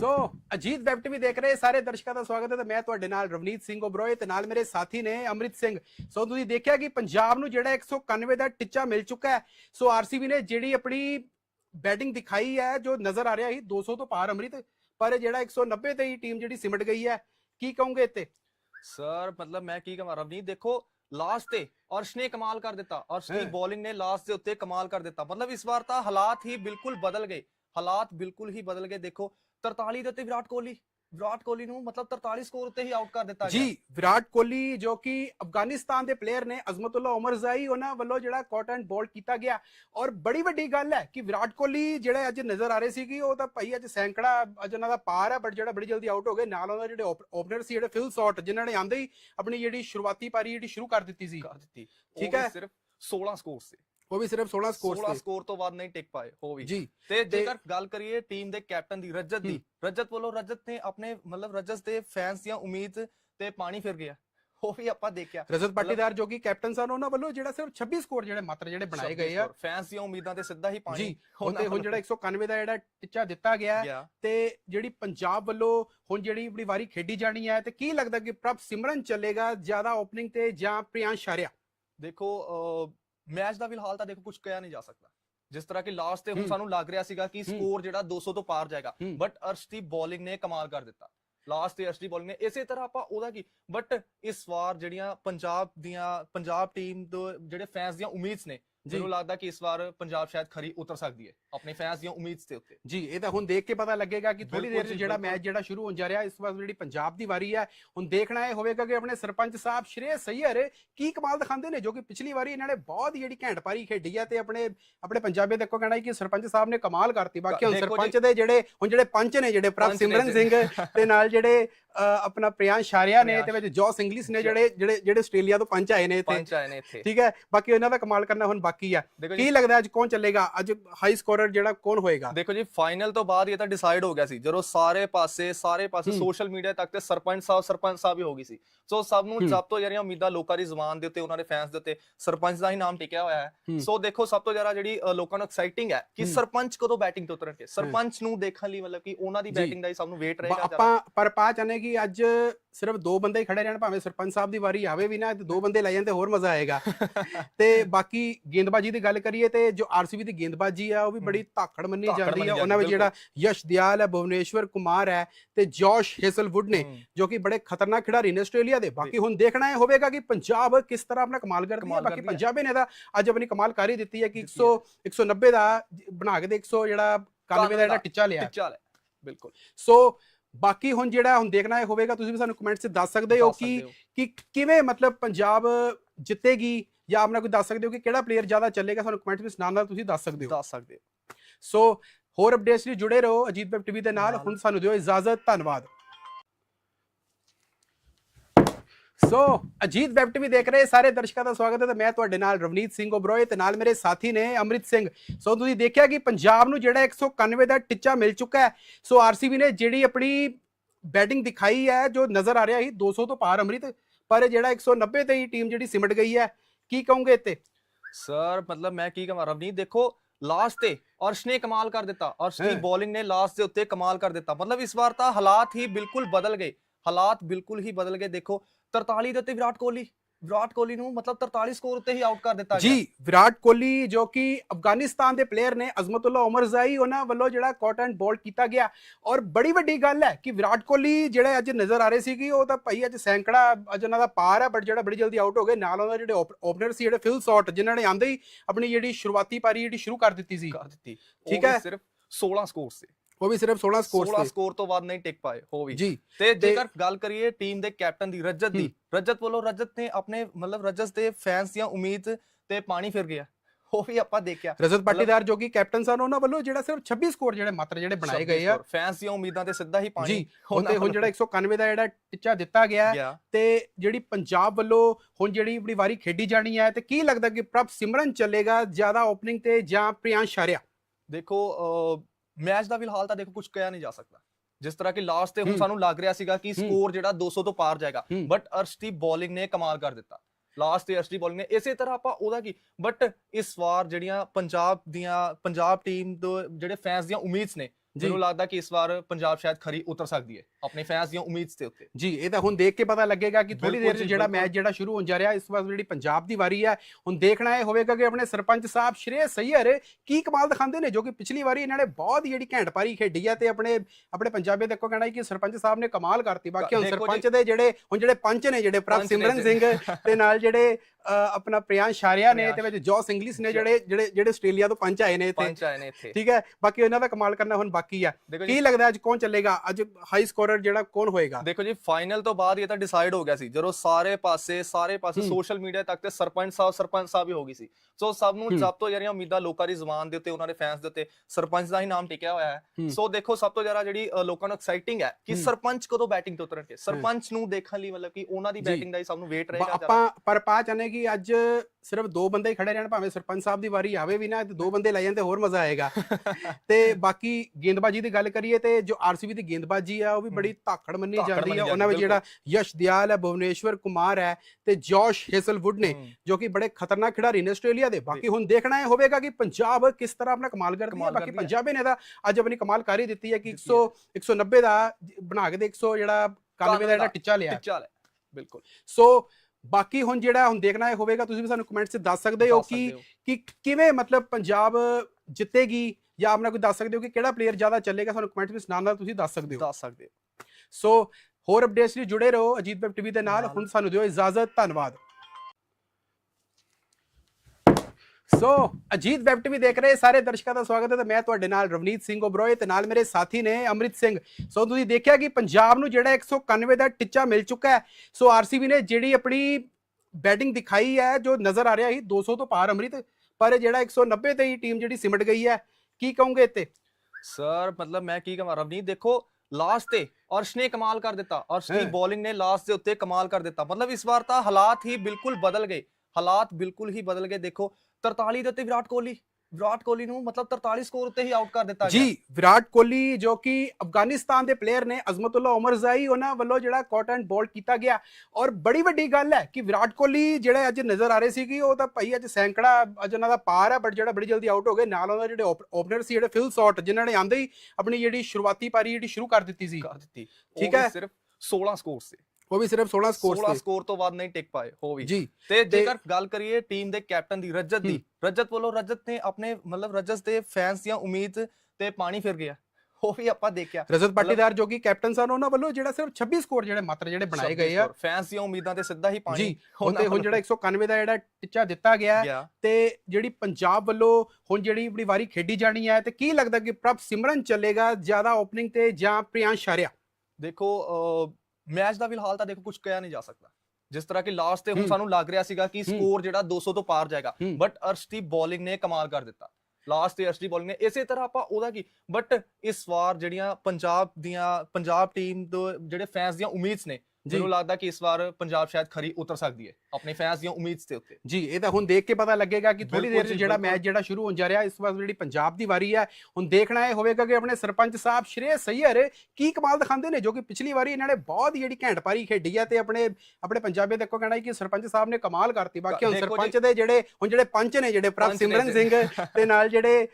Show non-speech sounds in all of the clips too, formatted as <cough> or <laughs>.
ਸੋ Ajit web TV ਦੇਖ ਰਹੇ ਸਾਰੇ ਦਰਸ਼ਕਾਂ ਦਾ ਸਵਾਗਤ ਹੈ ਤੇ ਮੈਂ ਤੁਹਾਡੇ ਨਾਲ ਰਵਨੀਤ ਸਿੰਘ ਓਬਰੋਏ ਤੇ ਨਾਲ ਮੇਰੇ ਸਾਥੀ ਨੇ ਅੰਮ੍ਰਿਤ ਸਿੰਘ। ਸੋ ਤੁਸੀਂ ਦੇਖਿਆ ਕਿ ਪੰਜਾਬ ਨੂੰ ਜਿਹੜਾ 191 ਦਾ ਟਿੱਚਾ ਮਿਲ ਚੁੱਕਾ ਹੈ। ਸੋ ਆਰਸੀਬੀ ਨੇ ਜਿਹੜੀ ਆਪਣੀ ਬੈਟਿੰਗ ਦਿਖਾਈ ਹੈ ਜੋ ਨਜ਼ਰ ਆ ਰਿਹਾ ਸੀ 200 ਤੋਂ ਪਾਰ ਅੰਮ੍ਰਿਤ ਪਰ ਜਿਹੜਾ 190 ਤੇ ਹੀ ਟੀਮ ਜਿਹੜੀ ਸਿਮਟ ਗਈ ਹੈ ਕੀ ਕਹੋਗੇ ਇੱਥੇ? ਸਰ ਮਤਲਬ ਮੈਂ ਕੀ ਕਹਾਂ ਰਵਨੀਤ ਦੇਖੋ ਲਾਸਟ ਤੇ ਅਰਸ਼ ਨੇ ਕਮਾਲ ਕਰ ਦਿੱਤਾ। ਅਰਸ਼ ਦੀ। ਬੋਲਿੰਗ ਨੇ ਲਾਸਟ ਦੇ ਉੱਤੇ ਕਮਾਲ ਕਰ ਦਿੱਤਾ। ਮਤਲਬ ਇਸ ਵਾਰ ਤਾਂ ਹਾਲਾਤ ਹੀ ਬਿਲਕੁਲ ਬਦਲ ਗਏ। ਹਾਲਾਤ ਬਿਲਕੁਲ ਹੀ ਬਦਲ ਗਏ। ਦੇਖੋ 43 ਦੇ ਉੱਤੇ ਵਿਰਾਟ ਕੋਹਲੀ ਵਿਰਾਟ ਕੋਹਲੀ ਨੂੰ ਮਤਲਬ 43 ਸਕੋਰ ਉੱਤੇ ਹੀ ਆਊਟ ਕਰ ਦਿੱਤਾ ਗਿਆ। ਜੀ ਵਿਰਾਟ ਕੋਹਲੀ ਜੋ ਕਿ ਅਫਗਾਨਿਸਤਾਨ ਦੇ ਪਲੇਅਰ ਨੇ ਅਜ਼ਮਤੁੱਲਾ ਉਮਰ ਜ਼ਾਈ ਉਹਨਾਂ ਵੱਲੋਂ ਜਿਹੜਾ ਕਾਟ ਐਂਡ ਬੋਲਡ ਕੀਤਾ ਗਿਆ। ਔਰ ਬੜੀ ਵੱਡੀ ਗੱਲ ਹੈ ਕਿ ਵਿਰਾਟ ਕੋਹਲੀ ਜਿਹੜੇ ਅੱਜ ਨਜ਼ਰ ਆ ਰਹੇ ਸੀ ਕਿ ਉਹ ਤਾਂ ਭਾਈ ਅੱਜ ਸੈਂਕੜਾ ਅੱਜ ਉਹਨਾਂ ਦਾ ਪਾਰ ਹੈ ਬਟ ਜਿਹੜਾ ਬੜੀ ਜਲਦੀ ਆਊਟ ਹੋ ਗਏ। ਨਾਲ ਉਹਨਾਂ ਦੇ ਜਿਹੜੇ ਓਪਨਰ ਸੀ ਜਿਹੜੇ ਫਿਲ ਸ਼ਾਟ ਜਿਨ੍ਹਾਂ ਨੇ ਆਂਦੇ ਹੀ ਆਪਣੀ ਜਿਹੜੀ ਸ਼ੁਰੂਆਤੀ ਪਾਰੀ ਜਿਹੜੀ ਸ਼ੁਰੂ ਕਰ ਦਿੱਤੀ ਸੀ। ਕਰ ਦਿੱਤੀ। ਠੀਕ ਹੈ। ਸਿਰਫ 16 ਸਕੋਰ ਸੀ। ਉਹ ਵੀ ਸਿਰਫ 16 ਸਕੋਰ 16 ਸੀ ਸਕੋਰ ਤੋਂ ਬਾਅਦ ਨਹੀਂ ਟਿਕ ਪਾਏ ਉਹ ਵੀ ਜੀ। ਤੇ ਜੇਕਰ ਗੱਲ ਕਰੀਏ ਟੀਮ ਦੇ ਕੈਪਟਨ ਦੀ ਰਜਤ ਦੀ ਰਜਤ ਵੱਲੋਂ ਰਜਤ ਨੇ ਆਪਣੇ ਮਤਲਬ ਰਜਤ ਦੇ ਫੈਨਸ ਦੀਆਂ ਉਮੀਦ ਤੇ ਪਾਣੀ ਫਿਰ ਗਿਆ। ਉਹ ਵੀ ਆਪਾਂ ਦੇਖਿਆ। ਰਜਤ ਪਾਟੀਦਾਰ ਜੋ ਕਿ ਕੈਪਟਨ ਸਨ ਉਹਨਾਂ ਵੱਲੋਂ ਜਿਹੜਾ ਸਿਰਫ 26 ਸਕੋਰ ਜਿਹੜੇ ਮਾਤਰ ਜਿਹੜੇ ਬਣਾਏ ਗਏ ਆ। ਫੈਨਸ ਦੀਆਂ ਉਮੀਦਾਂ ਤੇ ਸਿੱਧਾ ਹੀ ਪਾਣੀ ਹੁਣ ਤੇ ਹੁਣ ਜਿਹੜਾ 191 ਦਾ ਜਿਹੜਾ ਟਿੱਚਾ ਦਿੱਤਾ ਗਿਆ ਹੈ, ਤੇ ਜਿਹੜੀ ਪੰਜਾਬ ਵੱਲੋਂ ਹੁਣ ਜਿਹੜੀ ਆਪਣੀ ਵਾਰੀ ਖੇਡੀ ਜਾਣੀ ਹੈ ਤੇ ਕੀ ਲੱਗਦਾ ਕਿ ਪ੍ਰਭ ਸਿਮਰਨ ਚੱਲੇਗਾ ਜ਼ਿਆਦਾ ਓਪਨਿੰਗ ਤੇ ਜਾਂ ਪ੍ਰਿयांश ਸ਼ਾਰਿਆ? ਦੇਖੋ ਮੈਚ ਦਾ ਫਿਲਹਾਲ ਤਾਂ ਦੇਖੋ ਕੁਝ ਕਿਹਾ ਨਹੀਂ ਜਾ ਸਕਦਾ ਜਿਸ ਤਰ੍ਹਾਂ ਕਿ ਲਾਸਟ ਤੇ ਹੁਣ। ਸਾਨੂੰ ਲੱਗ ਰਿਹਾ ਸੀਗਾ ਕਿ। ਸਕੋਰ ਜਿਹੜਾ 200 ਤੋਂ ਪਾਰ ਜਾਏਗਾ। ਬਟ ਅਰਸ਼ਦੀਪ ਬੋਲਿੰਗ ਨੇ ਕਮਾਲ ਕਰ ਦਿੱਤਾ ਲਾਸਟ ਤੇ ਅਰਸ਼ਦੀਪ ਬੋਲਿੰਗ ਨੇ ਇਸੇ ਤਰ੍ਹਾਂ ਆਪਾਂ ਉਹਦਾ ਕੀ ਬਟ ਇਸ ਵਾਰ ਜਿਹੜੀਆਂ ਪੰਜਾਬ ਦੀਆਂ ਪੰਜਾਬ ਟੀਮ ਦੇ ਜਿਹੜੇ ਫੈਨਸ ਦੀਆਂ ਉਮੀਦਸ ਨੇ ਮੈਨੂੰ ਲੱਗਦਾ ਕਿ ਇਸ ਵਾਰ ਪੰਜਾਬ ਸ਼ਾਇਦ ਖਰੀ ਉਤਰ ਸਕਦੀ ਹੈ ਆਪਣੇ ਫੈਨਸ ਦੀਆਂ ਉਮੀਦਸ ਦੇ ਉੱਤੇ ਜੀ ਇਹ ਤਾਂ ਹੁਣ ਦੇਖ ਕੇ ਪਤਾ ਲੱਗੇਗਾ ਕਿ ਥੋੜੀ ਦੇਰ 'ਚ ਜਿਹੜਾ। ਮੈਚ ਜਿਹੜਾ ਸ਼ੁਰੂ ਹੋਣ ਜਾ ਰਿਹਾ ਇਸ ਵਾਰ ਜਿਹੜੀ ਪੰਜਾਬ ਦੀ ਵਾਰੀ ਹੈ ਹੁਣ ਦੇਖਣਾ ਇਹ ਹੋਵੇਗਾ ਕਿ ਆਪਣੇ ਸਰਪੰਚ ਸਾਹਿਬ ਸ਼੍ਰੇ ਸਈਅਰ ਕੀ ਕਮਾਲ ਦਿਖਾਉਂਦੇ ਨੇ ਜੋ ਕਿ ਪਿਛਲੀ ਵਾਰੀ ਇਹਨਾਂ ਨੇ ਬਹੁਤ ਹੀ ਜਿਹੜੀ ਘੈਂਟ ਪਾਰੀ ਖੇਡੀ ਹੈ ਤੇ ਆਪਣੇ ਆਪਣੇ ਪੰਜਾਬੀ ਦੇਖੋ ਕਹਿਣਾ ਕਿ ਸਰਪੰਚ ਸਾਹਿਬ ਨੇ ਕਮਾਲ ਕਰਤੀ ਬਾਕੀ ਹੁਣ ਸਰਪੰਚ ਦੇ ਜਿਹੜੇ ਹੁਣ ਜਿਹੜੇ ਪੰਚ ਨੇ ਜਿਹੜੇ ਪ੍ਰਭ ਸਿਮਰਨ। ਸਿੰਘ <laughs> ਤੇ ਨਾਲ ਜਿਹੜੇ ਆਪਣਾ ਪ੍ਰਿਆਂਸ਼ ਸ਼ਾਰਿਆ ਨੇ ਤੇ ਵਿੱਚ ਜੋਸ ਇੰਗਲਿਸ਼ ਨੇ ਜਿਹੜੇ ਜਿਹੜੇ ਜਿਹੜੇ ਆਸਟ੍ਰੇਲੀਆ ਤੋਂ ਪੰਜ ਆਏ ਨੇ ਇੱਥੇ। ਠੀਕ ਹੈ? ਬਾਕੀ ਇਹਨਾਂ ਦਾ ਕਮਾਲ ਕਰਨਾ ਹੁਣ ਬਾਕੀ ਆ। ਕੀ ਲੱਗਦਾ ਅੱਜ ਕੌਣ ਚੱਲੇਗਾ? ਅੱਜ ਹਾਈ ਸਕੋਰਰ ਜਿਹੜਾ ਕੌਣ ਹੋਏਗਾ? ਦੇਖੋ ਜੀ ਫਾਈਨਲ ਤੋਂ ਬਾਅਦ ਇਹ ਤਾਂ ਡਿਸਾਈਡ ਹੋ ਗਿਆ ਸੀ। ਜਦੋਂ ਸਾਰੇ ਪਾਸੇ ਸਾਰੇ ਪਾਸੇ ਸੋਸ਼ਲ ਮੀਡੀਆ ਤੱਕ ਤੇ ਸਰਪੰਚ ਸਾਹਿਬ ਸਰਪੰਚ ਸਾਹਿਬ ਹੀ ਹੋ ਗਈ ਸੀ। ਸੋ ਸਭ ਨੂੰ ਸਭ ਤੋਂ ਜਿਹੜੀਆਂ ਉਮੀਦਾਂ ਲੋਕਾਂ ਦੀ ਜ਼ੁਬਾਨ ਦੇ ਉੱਤੇ ਉਹਨਾਂ ਦੇ ਫੈਨਸ ਦੇ ਉੱਤੇ ਸਰਪੰਚ ਦਾ ਹੀ ਨਾਮ ਟਿਕਿਆ ਹੋਇਆ ਹੈ। ਸੋ ਦੇਖੋ ਸਭ ਤੋਂ ਜ਼ਿਆਦਾ ਜਿਹੜੀ ਲੋਕਾਂ ਨੂੰ ਐਕਸਾਈਟਿੰਗ ਹੈ ਕਿ ਸਰਪੰਚ ਕਦੋਂ ਬੈਟਿੰਗ ਤੋਂ ਉਤਰਨਗੇ? ਸਰਪੰਚ ਨੂੰ ਦੇਖਣ ਲਈ ਮਤਲਬ ਕਿ ਉਹਨਾਂ ਦੀ ਬੈਟਿੰਗ ਦਾ ਹੀ ਸਭ ਨੂੰ ਵੇਟ ਰਹੇਗਾ ਆਪਾਂ ਪਰ ਪਾ ਚਾਹਨੇ ਕਿ ਅੱਜ ਸਿਰਫ ਦੋ ਬੰਦੇ ਹੀ ਖੜੇ ਰਹਿਣ ਭਾਵੇਂ ਸਰਪੰਚ ਸਾਹਿਬ ਦੀ ਵਾਰੀ ਆਵੇ ਵੀ ਨਾ ਤੇ ਦੋ ਬੰਦੇ ਲੈ ਤੇ ਹੋਰ ਮਜ਼ਾ ਆਏਗਾ। <laughs> ਤੇ ਬਾਕੀ ਗੇਂਦਬਾਜ਼ੀ ਦੀ ਗੱਲ ਕਰੀਏ ਤੇ ਜੋ ਆਰਸੀਬੀ ਦੀ ਗੇਂਦਬਾਜ਼ੀ ਆ ਉਹ ਵੀ। ਬੜੀ ਧਾਕੜ ਮੰਨੀ ਜਾਂਦੀ ਹੈ ਉਹਨਾਂ ਵਿੱਚ ਜਾਂਦੀ, ਜਿਹੜਾ ਯਸ਼ ਦਿਆਲ ਹੈ ਭੁਵਨੇਸ਼ਵਰ ਕੁਮਾਰ ਹੈ ਤੇ ਜੋਸ਼ ਹੇਸਲਵੁੱਡ ਨੇ। ਜੋ ਕਿ ਬੜੇ ਖਤਰਨਾਕ ਖਿਡਾਰੀ ਨੇ ਆਸਟ੍ਰੇਲੀਆ ਦੇ। ਬਾਕੀ ਹੁਣ ਦੇਖਣਾ ਇਹ ਹੋਵੇਗਾ ਕਿ ਪੰਜਾਬ ਕਿਸ ਤਰ੍ਹਾਂ ਆਪਣਾ ਕਮਾਲ ਕਰਦੀ ਹੈ। ਬਾਕੀ। ਪੰਜਾਬੀ ਨੇ ਤਾਂ ਅੱਜ ਆਪਣੀ ਕਮਾਲ ਕਰ ਹੀ ਦਿੱਤੀ ਹੈ। ਕਿ ਦਿੱਤੀ 100 190 ਦਾ ਬਣਾ ਕੇ ਤੇ 100 ਜਿਹੜਾ 91 ਦਾ ਜਿਹੜਾ ਟਿੱਚਾ ਲਿਆ ਬਿਲਕੁਲ। ਸੋ ਬਾਕੀ ਹੁਣ ਜਿਹੜਾ ਹੁਣ ਦੇਖਣਾ ਇਹ ਹੋਵੇਗਾ ਤੁਸੀਂ ਵੀ ਸਾਨੂੰ ਕਮੈਂਟ 'ਚ ਦੱਸ ਸਕਦੇ ਹੋ ਕਿ। ਕਿ ਕਿਵੇਂ ਮਤਲਬ ਪੰਜਾਬ ਜਿੱਤੇਗੀ ਜਾਂ ਆਪਣਾ ਕੋਈ ਦੱਸ ਸਕਦੇ ਹੋ ਕਿ ਕਿਹੜਾ ਪਲੇਅਰ ਜ਼ਿਆਦਾ ਚੱਲੇਗਾ ਸਾਨੂੰ ਕਮੈਂਟ ਵਿੱਚ ਨਾਲ ਨਾਲ ਤੁਸੀਂ ਦੱਸ ਸਕਦੇ ਹੋ ਦੱਸ ਸਕਦੇ ਹੋ ਸੋ ਹੋਰ ਅਪਡੇਟਸ ਲਈ ਜੁੜੇ ਰਹੋ ਅਜੀਤ ਵੈਬ ਟੀਵੀ ਦੇ ਨਾਲ। ਹੁਣ ਸਾਨੂੰ ਦਿਓ ਇਜਾਜ਼ਤ ਧੰਨਵਾਦ ਸੋ ਅਜੀਤ ਵੈਬ ਟੀਵੀ ਦੇਖ ਰਹੇ ਸਾਰੇ ਦਰਸ਼ਕਾਂ ਦਾ ਸਵਾਗਤ ਹੈ ਤੇ ਮੈਂ ਤੁਹਾਡੇ ਨਾਲ ਰਵਨੀਤ ਸਿੰਘ ਓਬਰੋਏ ਤੇ ਨਾਲ ਮੇਰੇ ਸਾਥੀ ਨੇ ਅੰਮ੍ਰਿਤ ਸਿੰਘ। ਸੋ ਤੁਸੀਂ ਦੇਖਿਆ ਕਿ ਪੰਜਾਬ ਨੂੰ ਜਿਹੜਾ 191 ਦਾ ਟਿੱਚਾ ਮਿਲ ਚੁੱਕਾ ਹੈ। ਸੋ ਆਰਸੀਬੀ ਨੇ ਜਿਹੜੀ ਆਪਣੀ ਬੈਟਿੰਗ ਦਿਖਾਈ ਹੈ ਜੋ ਨਜ਼ਰ ਆ ਰਿਹਾ ਸੀ 200 ਤੋਂ ਪਾਰ ਅੰਮ੍ਰਿਤ ਪਰ ਜਿਹੜਾ 190 ਤੇ ਹੀ ਟੀਮ ਜਿਹੜੀ ਸਿਮਟ ਗਈ ਹੈ ਕੀ ਕਹੋਗੇ ਇੱਥੇ? ਸਰ ਮਤਲਬ ਮੈਂ ਕੀ ਕਹਾਂ ਰਵਨੀਤ ਦੇਖੋ ਲਾਸਟ ਤੇ ਅਰਸ਼ ਨੇ ਕਮਾਲ ਕਰ ਦਿੱਤਾ। ਅਰਸ਼ ਦੀ। ਬੋਲਿੰਗ ਨੇ ਲਾਸਟ ਦੇ ਉੱਤੇ ਕਮਾਲ ਕਰ ਦਿੱਤਾ। ਮਤਲਬ ਇਸ ਵਾਰ ਤਾਂ ਹਾਲਾਤ ਹੀ ਬਿਲਕੁਲ ਬਦਲ ਗਏ। ਹਾਲਾਤ ਬਿਲਕੁਲ ਹੀ ਬਦਲ ਗਏ। ਦੇਖੋ 43 ਦੇ ਉੱਤੇ ਵਿਰਾਟ ਕੋਹਲੀ ਵਿਰਾਟ ਕੋਹਲੀ ਨੂੰ ਮਤਲਬ 43 ਸਕੋਰ ਉੱਤੇ ਹੀ ਆਊਟ ਕਰ ਦਿੱਤਾ ਗਿਆ। ਜੀ ਵਿਰਾਟ ਕੋਹਲੀ ਜੋ ਕਿ ਅਫਗਾਨਿਸਤਾਨ ਦੇ ਪਲੇਅਰ ਨੇ ਅਜ਼ਮਤੁੱਲਾ ਉਮਰ ਜ਼ਾਈ ਉਹਨਾਂ ਵੱਲੋਂ ਜਿਹੜਾ ਕਾਟ ਐਂਡ ਬੋਲਡ ਕੀਤਾ ਗਿਆ। ਔਰ ਬੜੀ ਵੱਡੀ ਗੱਲ ਹੈ ਕਿ ਵਿਰਾਟ ਕੋਹਲੀ ਜਿਹੜੇ ਅੱਜ ਨਜ਼ਰ ਆ ਰਹੇ ਸੀ ਕਿ ਉਹ ਤਾਂ ਭਾਈ ਅੱਜ ਸੈਂਕੜਾ ਅੱਜ ਉਹਨਾਂ ਦਾ ਪਾਰ ਹੈ ਬਟ ਜਿਹੜਾ ਬੜੀ ਜਲਦੀ ਆਊਟ ਹੋ ਗਏ। ਨਾਲ ਉਹਨਾਂ ਦੇ ਜਿਹੜੇ ਓਪਨਰ ਸੀ ਜਿਹੜੇ ਫਿਲ ਸ਼ਾਟ ਜਿਨ੍ਹਾਂ ਨੇ ਆਂਦੇ ਹੀ ਆਪਣੀ ਜਿਹੜੀ ਸ਼ੁਰੂਆਤੀ ਪਾਰੀ ਜਿਹੜੀ ਸ਼ੁਰੂ ਕਰ ਦਿੱਤੀ ਸੀ। ਕਰ ਦਿੱਤੀ। ਠੀਕ ਹੈ। ਸਿਰਫ 16 ਸਕੋਰ ਸੀ। ਉਹ ਵੀ ਸਿਰਫ 16 ਸਕੋਰ 16 ਸੀ ਸਕੋਰ ਤੋਂ ਬਾਅਦ ਨਹੀਂ ਟਿਕ ਪਾਏ ਉਹ ਵੀ। ਜੀ ਤੇ ਜੇਕਰ ਗੱਲ ਕਰੀਏ ਟੀਮ ਦੇ ਕੈਪਟਨ ਦੀ ਰਜਤ ਦੀ ਰਜਤ ਵੱਲੋਂ ਰਜਤ ਨੇ ਆਪਣੇ ਮਤਲਬ ਰਜਤ ਦੇ ਫੈਨਸ ਦੀਆਂ ਉਮੀਦ ਤੇ ਪਾਣੀ ਫਿਰ ਗਿਆ। ਉਹ ਵੀ ਆਪਾਂ ਦੇਖਿਆ। ਰਜਤ ਪਾਟੀਦਾਰ ਜੋ ਕਿ ਕੈਪਟਨ ਸਨ ਉਹਨਾਂ ਵੱਲੋਂ ਜਿਹੜਾ ਸਿਰਫ 26 ਸਕੋਰ ਜਿਹੜੇ ਮਾਤਰ ਜਿਹੜੇ ਬਣਾਏ ਗਏ ਆ। ਫੈਨਸ ਦੀਆਂ ਉਮੀਦਾਂ ਤੇ ਸਿੱਧਾ ਹੀ ਪਾਣੀ ਜੀ ਹੁਣ ਜਿਹੜਾ 191 ਦਾ ਜਿਹੜਾ ਟਿੱਚਾ ਦਿੱਤਾ ਗਿਆ ਹੈ, ਤੇ ਜਿਹੜੀ ਪੰਜਾਬ ਵੱਲੋਂ ਹੁਣ ਜਿਹੜੀ ਆਪਣੀ ਵਾਰੀ ਖੇਡੀ ਜਾਣੀ ਹੈ ਤੇ ਕੀ ਲੱਗਦਾ ਕਿ ਪ੍ਰਭ ਸਿਮਰਨ ਚੱਲੇਗਾ ਜ਼ਿਆਦਾ ਓਪਨਿੰਗ ਤੇ ਜਾਂ ਪ੍ਰਿयांश ਸ਼ਾਰਿਆ ਦੇਖੋ ਮੈਚ ਦਾ ਫਿਲਹਾਲ ਤਾਂ ਦੇਖੋ ਕੁਝ ਕਿਹਾ ਨਹੀਂ ਜਾ ਸਕਦਾ ਜਿਸ ਤਰ੍ਹਾਂ ਕਿ ਲਾਸਟ ਤੇ ਹੁਣ। ਸਾਨੂੰ ਲੱਗ ਰਿਹਾ ਸੀਗਾ ਕਿ। ਸਕੋਰ ਜਿਹੜਾ 200 ਤੋਂ ਪਾਰ ਜਾਏਗਾ। ਬਟ ਅਰਸ਼ਦੀਪ ਬੋਲਿੰਗ ਨੇ ਕਮਾਲ ਕਰ ਦਿੱਤਾ ਲਾਸਟ ਤੇ ਅਰਸ਼ਦੀਪ ਬੋਲਿੰਗ ਨੇ ਇਸੇ ਤਰ੍ਹਾਂ ਆਪਾਂ ਉਹਦਾ ਕੀ ਬਟ ਇਸ ਵਾਰ ਜਿਹੜੀਆਂ ਪੰਜਾਬ ਦੀਆਂ ਪੰਜਾਬ ਟੀਮ ਦੇ ਜਿਹੜੇ ਫੈਨਸ ਦੀਆਂ ਉਮੀਦਸ ਨੇ ਮੈਨੂੰ ਲੱਗਦਾ ਕਿ ਇਸ ਵਾਰ ਪੰਜਾਬ ਸ਼ਾਇਦ ਖਰੀ ਉਤਰ ਸਕਦੀ ਹੈ ਆਪਣੇ ਫੈਨਸ ਦੀਆਂ ਉਮੀਦ ਦੇ ਉੱਤੇ ਜੀ ਇਹ ਤਾਂ ਹੁਣ ਦੇਖ ਕੇ ਪਤਾ ਲੱਗੇਗਾ ਕਿ ਥੋੜੀ ਦੇਰ 'ਚ ਜਿਹੜਾ। ਮੈਚ ਜਿਹੜਾ ਸ਼ੁਰੂ ਹੋਣ ਜਾ ਰਿਹਾ ਇਸ ਵਾਰ ਜਿਹੜੀ ਪੰਜਾਬ ਦੀ ਵਾਰੀ ਹੈ ਹੁਣ ਦੇਖਣਾ ਇਹ ਹੋਵੇਗਾ ਕਿ ਆਪਣੇ ਸਰਪੰਚ ਸਾਹਿਬ ਸ਼੍ਰੇ ਸਈਅਰ ਕੀ ਕਮਾਲ ਦਿਖਾਉਂਦੇ ਨੇ ਜੋ ਕਿ ਪਿਛਲੀ ਵਾਰੀ ਇਹਨਾਂ ਨੇ ਬਹੁਤ ਹੀ ਜਿਹੜੀ ਘੈਂਟ ਪਾਰੀ ਖੇਡੀ ਹੈ ਤੇ ਆਪਣੇ ਆਪਣੇ ਪੰਜਾਬੀ ਦੇਖੋ ਕਹਿਣਾ ਕਿ ਸਰਪੰਚ ਸਾਹਿਬ ਨੇ ਕਮਾਲ ਕਰਤੀ ਬਾਕੀ ਹੁਣ ਸਰਪੰਚ ਦੇ ਜਿਹੜੇ ਹੁਣ ਜਿਹੜੇ ਪੰਚ ਨੇ ਜਿਹੜੇ ਪ੍ਰਭ ਸਿਮਰਨ। ਸਿੰਘ ਤੇ ਨਾਲ ਜਿਹੜੇ ਆਪਣਾ ਪ੍ਰਿਆੰਸ਼ ਸ਼ਾਰਿਆ ਨੇ ਤੇ। ਵਿੱਚ ਜੋਸ ਇੰਗਲਿਸ਼ ਨੇ ਜਿਹੜੇ ਜਿਹੜੇ ਜਿਹੜੇ ਆਸਟ੍ਰੇਲੀਆ ਤੋਂ ਪੰਚ ਆਏ ਨੇ ਇੱਥੇ ਪੰਜ ਆਏ ਨੇ ਇੱਥੇ ਠੀਕ ਹੈ ਬਾਕੀ ਇਹਨਾਂ ਦਾ ਕਮਾਲ ਕਰਨਾ ਹੁਣ ਬਾਕੀ ਆ ਕੀ ਲੱਗਦਾ ਅੱਜ ਕੌਣ ਚੱਲੇਗਾ ਅੱਜ ਹਾਈ ਸਕੋਰਰ ਜਿਹੜਾ ਕੌਣ ਹੋਏਗਾ ਦੇਖੋ ਜੀ ਫਾਈਨਲ ਤੋਂ ਬਾਅਦ ਇਹ ਤਾਂ ਡਿਸਾਈਡ ਹੋ ਗਿਆ ਸੀ ਜਦੋਂ ਸਾਰੇ ਪਾਸੇ ਸਾਰੇ ਪਾਸੇ। ਸੋਸ਼ਲ ਮੀਡੀਆ ਤੱਕ ਤੇ ਸਰਪੰਚ ਸਾਹਿਬ ਸਰਪੰਚ ਸਾਹਿਬ ਹੀ ਹੋ ਗਈ ਸੀ ਸੋ ਸਭ ਨੂੰ। ਸਭ ਤੋਂ ਜਿਹੜੀਆਂ ਉਮੀਦਾਂ ਲੋਕਾਂ ਦੀ ਜ਼ੁਬਾਨ ਦੇ ਉੱਤੇ ਉਹਨਾਂ ਦੇ ਫੈਨਸ ਦੇ ਉੱਤੇ ਸਰਪੰਚ ਦਾ ਹੀ ਨਾਮ ਟਿਕਿਆ ਹੋਇਆ ਹੂੰ। ਸੋ ਦੇਖੋ ਸਭ ਤੋਂ ਜ਼ਿਆਦਾ ਜਿਹੜੀ ਲੋਕਾਂ ਨੂੰ ਐਕਸਾਈਟਿੰਗ ਹੈ ਕਿ। ਸਰਪੰਚ ਕਦੋਂ ਬੈਟਿੰਗ ਤੇ ਉਤਰਨਗੇ ਸਰਪੰਚ ਨੂੰ ਦੇਖਣ ਲਈ ਮਤਲਬ ਕਿ ਉਹਨਾਂ ਦੀ। ਬੈਟਿੰਗ ਦਾ ਹੀ ਸਭ ਨੂੰ ਵੇਟ ਰਹੇਗਾ। ਆਪਾਂ ਪਰ ਪਾ ਚਾਹਨੇ ਕਿ ਅੱਜ ਸਿਰਫ ਦੋ ਬੰਦੇ ਹੀ ਖੜੇ ਰਹਿਣ ਭਾਵੇਂ ਸਰਪੰਚ ਸਾਹਿਬ ਦੀ ਵਾਰੀ ਆਵੇ ਵੀ ਨਾ ਤੇ ਦੋ ਬੰਦੇ ਲੈ ਤੇ ਹੋਰ ਮਜ਼ਾ ਆਏਗਾ। <laughs> ਤੇ ਬਾਕੀ ਗੇਂਦਬਾਜ਼ੀ ਦੀ ਗੱਲ ਕਰੀਏ ਤੇ ਜੋ ਆਰਸੀਬੀ ਦੀ ਗੇਂਦਬਾਜ਼ੀ ਆ ਉਹ ਵੀ। ਬੜੀ ਧਾਕੜ ਮੰਨੀ ਜਾਂਦੀ ਜਾਂਦੀ, ਉਹਨਾਂ ਵਿੱਚ ਜਿਹੜਾ ਯਸ਼ ਦਿਆਲ ਹੈ ਭੁਵਨੇਸ਼ਵਰ ਕੁਮਾਰ ਹੈ ਤੇ ਜੋਸ਼ ਹੇਸਲਵੁੱਡ ਨੇ। ਜੋ ਕਿ ਬੜੇ ਖਤਰਨਾਕ ਖਿਡਾਰੀ ਨੇ ਆਸਟ੍ਰੇਲੀਆ ਦੇ। ਬਾਕੀ ਹੁਣ ਦੇਖਣਾ ਇਹ ਹੋਵੇਗਾ ਕਿ ਪੰਜਾਬ ਕਿਸ ਤਰ੍ਹਾਂ ਆਪਣਾ ਕਮਾਲ ਕਰਦੀ ਹੈ। ਬਾਕੀ। ਪੰਜਾਬੀ ਨੇ ਤਾਂ ਅੱਜ ਆਪਣੀ ਕਮਾਲ ਕਰ ਹੀ ਦਿੱਤੀ ਹੈ। ਕਿ ਦਿੱਤੀ 100 190 ਦਾ ਬਣਾ ਕੇ ਦੇ 100 ਜਿਹੜਾ 91 ਦਾ ਜਿਹੜਾ ਟਿੱਚਾ ਲਿਆ ਬਿਲਕੁਲ। ਸੋ ਬਾਕੀ ਹੁਣ ਜਿਹੜਾ ਹੁਣ ਦੇਖਣਾ ਇਹ ਹੋਵੇਗਾ ਤੁਸੀਂ ਵੀ ਸਾਨੂੰ ਕਮੈਂਟ 'ਚ ਦੱਸ ਸਕਦੇ ਹੋ ਕਿ। ਕਿ ਕਿਵੇਂ ਮਤਲਬ ਪੰਜਾਬ ਜਿੱਤੇਗੀ ਜਾਂ ਆਪਣਾ ਕੋਈ ਦੱਸ ਸਕਦੇ ਹੋ ਕਿ ਕਿਹੜਾ ਪਲੇਅਰ ਜ਼ਿਆਦਾ ਚੱਲੇਗਾ ਸਾਨੂੰ ਕਮੈਂਟ ਵਿੱਚ ਨਾਲ ਨਾਲ ਤੁਸੀਂ ਦੱਸ ਸਕਦੇ ਹੋ ਦੱਸ ਸਕਦੇ ਹੋ ਸੋ ਹੋਰ ਅਪਡੇਟਸ ਲਈ ਜੁੜੇ ਰਹੋ ਅਜੀਤ ਵੈਬ ਟੀਵੀ ਦੇ ਨਾਲ। ਹੁਣ ਸਾਨੂੰ ਦਿਓ ਇਜਾਜ਼ਤ ਧੰਨਵਾਦ ਸੋ ਅਜੀਤ ਵੈਬ ਟੀਵੀ ਦੇਖ ਰਹੇ ਸਾਰੇ ਦਰਸ਼ਕਾਂ ਦਾ ਸਵਾਗਤ ਹੈ ਤੇ ਮੈਂ ਤੁਹਾਡੇ ਨਾਲ ਰਵਨੀਤ ਸਿੰਘ ਓਬਰੋਏ ਤੇ ਨਾਲ ਮੇਰੇ ਸਾਥੀ ਨੇ ਅੰਮ੍ਰਿਤ ਸਿੰਘ। ਸੋ ਤੁਸੀਂ ਦੇਖਿਆ ਕਿ ਪੰਜਾਬ ਨੂੰ ਜਿਹੜਾ 191 ਦਾ ਟਿੱਚਾ ਮਿਲ ਚੁੱਕਾ ਹੈ। ਸੋ ਆਰਸੀਬੀ ਨੇ ਜਿਹੜੀ ਆਪਣੀ ਬੈਟਿੰਗ ਦਿਖਾਈ ਹੈ ਜੋ ਨਜ਼ਰ ਆ ਰਿਹਾ ਸੀ 200 ਤੋਂ ਪਾਰ ਅੰਮ੍ਰਿਤ ਪਰ ਜਿਹੜਾ 190 ਤੇ ਹੀ ਟੀਮ ਜਿਹੜੀ ਸਿਮਟ ਗਈ ਹੈ ਕੀ ਕਹੋਗੇ ਇੱਥੇ? ਸਰ ਮਤਲਬ ਮੈਂ ਕੀ ਕਹਾਂ ਰਵਨੀਤ ਦੇਖੋ ਲਾਸਟ ਤੇ ਅਰਸ਼ ਨੇ ਕਮਾਲ ਕਰ ਦਿੱਤਾ। ਅਰਸ਼ ਦੀ। ਬੋਲਿੰਗ ਨੇ ਲਾਸਟ ਦੇ ਉੱਤੇ ਕਮਾਲ ਕਰ ਦਿੱਤਾ। ਮਤਲਬ ਇਸ ਵਾਰ ਤਾਂ ਹਾਲਾਤ ਹੀ ਬਿਲਕੁਲ ਬਦਲ ਗਏ। ਹਾਲਾਤ ਬਿਲਕੁਲ ਹੀ ਬਦਲ ਗਏ। ਦੇਖੋ 43 ਦੇ ਉੱਤੇ ਵਿਰਾਟ ਕੋਹਲੀ ਵਿਰਾਟ ਕੋਹਲੀ ਨੂੰ ਮਤਲਬ 43 ਸਕੋਰ ਉੱਤੇ ਹੀ ਆਊਟ ਕਰ ਦਿੱਤਾ ਗਿਆ। ਜੀ ਵਿਰਾਟ ਕੋਹਲੀ ਜੋ ਕਿ ਅਫਗਾਨਿਸਤਾਨ ਦੇ ਪਲੇਅਰ ਨੇ ਅਜ਼ਮਤੁੱਲਾ ਉਮਰ ਜ਼ਾਈ ਉਹਨਾਂ ਵੱਲੋਂ ਜਿਹੜਾ ਕਾਟ ਐਂਡ ਬੋਲਡ ਕੀਤਾ ਗਿਆ। ਔਰ ਬੜੀ ਵੱਡੀ ਗੱਲ ਹੈ ਕਿ ਵਿਰਾਟ ਕੋਹਲੀ ਜਿਹੜੇ ਅੱਜ ਨਜ਼ਰ ਆ ਰਹੇ ਸੀ ਕਿ ਉਹ ਤਾਂ ਭਾਈ ਅੱਜ ਸੈਂਕੜਾ ਅੱਜ ਉਹਨਾਂ ਦਾ ਪਾਰ ਹੈ ਬਟ ਜਿਹੜਾ ਬੜੀ ਜਲਦੀ ਆਊਟ ਹੋ ਗਏ। ਨਾਲ ਉਹਨਾਂ ਦੇ ਜਿਹੜੇ ਓਪਨਰ ਸੀ ਜਿਹੜੇ ਫਿਲ ਸ਼ਾਟ ਜਿਨ੍ਹਾਂ ਨੇ ਆਂਦੇ ਹੀ ਆਪਣੀ ਜਿਹੜੀ ਸ਼ੁਰੂਆਤੀ ਪਾਰੀ ਜਿਹੜੀ ਸ਼ੁਰੂ ਕਰ ਦਿੱਤੀ ਸੀ। ਕਰ ਦਿੱਤੀ। ਠੀਕ ਹੈ। ਸਿਰਫ 16 ਸਕੋਰ ਸੀ। ਉਹ ਵੀ ਸਿਰਫ 16 ਸਕੋਰ 16 ਸੀ ਸਕੋਰ ਤੋਂ ਬਾਅਦ ਨਹੀਂ ਟਿਕ ਪਾਏ ਹੋ ਵੀ। ਜੀ ਤੇ ਜੇਕਰ ਗੱਲ ਕਰੀਏ ਟੀਮ ਦੇ ਕੈਪਟਨ ਦੀ ਰਜਤ ਦੀ ਰਜਤ ਵੱਲੋਂ ਰਜਤ ਨੇ ਆਪਣੇ ਮਤਲਬ ਰਜਤ ਦੇ ਫੈਨਸ ਦੀਆਂ ਉਮੀਦ ਤੇ ਪਾਣੀ ਫਿਰ ਗਿਆ। ਉਹ ਵੀ ਆਪਾਂ ਦੇਖਿਆ। ਰਜਤ ਪਾਟੀਦਾਰ ਜੋ ਕਿ ਕੈਪਟਨ ਸਨ ਉਹਨਾਂ ਵੱਲੋਂ ਜਿਹੜਾ ਸਿਰਫ 26 ਸਕੋਰ ਜਿਹੜੇ ਮਾਤਰ ਜਿਹੜੇ ਬਣਾਏ ਗਏ ਆ। ਫੈਨਸ ਦੀਆਂ ਉਮੀਦਾਂ ਤੇ ਸਿੱਧਾ ਹੀ ਪਾਣੀ ਹੁਣ ਤੇ ਹੁਣ ਜਿਹੜਾ 191 ਦਾ ਜਿਹੜਾ ਟਿੱਚਾ ਦਿੱਤਾ ਗਿਆ ਤੇ ਜਿਹੜੀ ਪੰਜਾਬ ਵੱਲੋਂ ਹੁਣ ਜਿਹੜੀ ਆਪਣੀ ਵਾਰੀ ਖੇਡੀ ਜਾਣੀ ਹੈ ਤੇ ਕੀ ਲੱਗਦਾ ਕਿ ਪ੍ਰਭ ਸਿਮਰਨ ਚੱਲੇਗਾ ਜ਼ਿਆਦਾ ਓਪਨਿੰਗ ਤੇ ਜਾਂ ਪ੍ਰਿਆੰਸ਼ ਸ਼ਾਰਿਆ? ਦੇਖੋ ਮੈਚ ਦਾ ਫਿਲਹਾਲ ਤਾਂ ਦੇਖੋ ਕੁਝ ਕਿਹਾ ਨਹੀਂ ਜਾ ਸਕਦਾ ਜਿਸ ਤਰ੍ਹਾਂ ਕਿ ਲਾਸਟ ਤੇ ਹੁਣ। ਸਾਨੂੰ ਲੱਗ ਰਿਹਾ ਸੀਗਾ ਕਿ। ਸਕੋਰ ਜਿਹੜਾ 200 ਤੋਂ ਪਾਰ ਜਾਏਗਾ। ਬਟ ਅਰਸ਼ਦੀਪ ਬੋਲਿੰਗ ਨੇ ਕਮਾਲ ਕਰ ਦਿੱਤਾ ਲਾਸਟ ਤੇ ਅਰਸ਼ਦੀਪ ਬੋਲਿੰਗ ਨੇ ਇਸੇ ਤਰ੍ਹਾਂ ਆਪਾਂ ਉਹਦਾ ਕੀ ਬਟ ਇਸ ਵਾਰ ਜਿਹੜੀਆਂ ਪੰਜਾਬ ਦੀਆਂ ਪੰਜਾਬ ਟੀਮ ਦੇ ਜਿਹੜੇ ਫੈਨਸ ਦੀਆਂ ਉਮੀਦਸ ਨੇ ਮੈਨੂੰ ਲੱਗਦਾ ਕਿ ਇਸ ਵਾਰ ਪੰਜਾਬ ਸ਼ਾਇਦ ਖਰੀ ਉਤਰ ਸਕਦੀ ਹੈ ਆਪਣੇ ਫੈਨਸ ਦੀਆਂ ਉਮੀਦਸ ਦੇ ਉੱਤੇ। ਜੀ ਇਹ ਤਾਂ ਹੁਣ ਦੇਖ ਕੇ ਪਤਾ ਲੱਗੇਗਾ ਕਿ ਥੋੜੀ ਦੇਰ 'ਚ ਜੀ, ਜਿਹੜਾ। ਮੈਚ ਜਿਹੜਾ ਸ਼ੁਰੂ ਹੋਣ ਜਾ ਰਿਹਾ ਇਸ ਵਾਰ ਜਿਹੜੀ ਪੰਜਾਬ ਦੀ ਵਾਰੀ ਹੈ ਹੁਣ ਦੇਖਣਾ ਇਹ ਹੋਵੇਗਾ ਕਿ ਆਪਣੇ ਸਰਪੰਚ ਸਾਹਿਬ ਸ਼੍ਰੇ ਸਈਅਰ ਕੀ ਕਮਾਲ ਦਿਖਾਉਂਦੇ ਨੇ ਜੋ ਕਿ ਪਿਛਲੀ ਵਾਰੀ ਇਹਨਾਂ ਨੇ ਬਹੁਤ ਹੀ ਜਿਹੜੀ ਘੈਂਟ ਪਾਰੀ ਖੇਡੀ ਹੈ ਤੇ ਆਪਣੇ ਆਪਣੇ ਪੰਜਾਬੀ ਦੇਖੋ ਕਹਿਣਾ ਕਿ ਸਰਪੰਚ ਸਾਹਿਬ ਨੇ ਕਮਾਲ ਕਰਤੀ। ਬਾਕੀ ਹੁਣ ਜੀ- ਸਰਪੰਚ ਦੇ ਜਿਹੜੇ ਹੁਣ ਜਿਹੜੇ ਪੰਚ ਨੇ ਜਿਹੜੇ ਪ੍ਰਭ ਸਿਮਰਨ ਜੀ। ਸਿੰਘ ਤੇ ਨਾਲ ਜਿਹੜੇ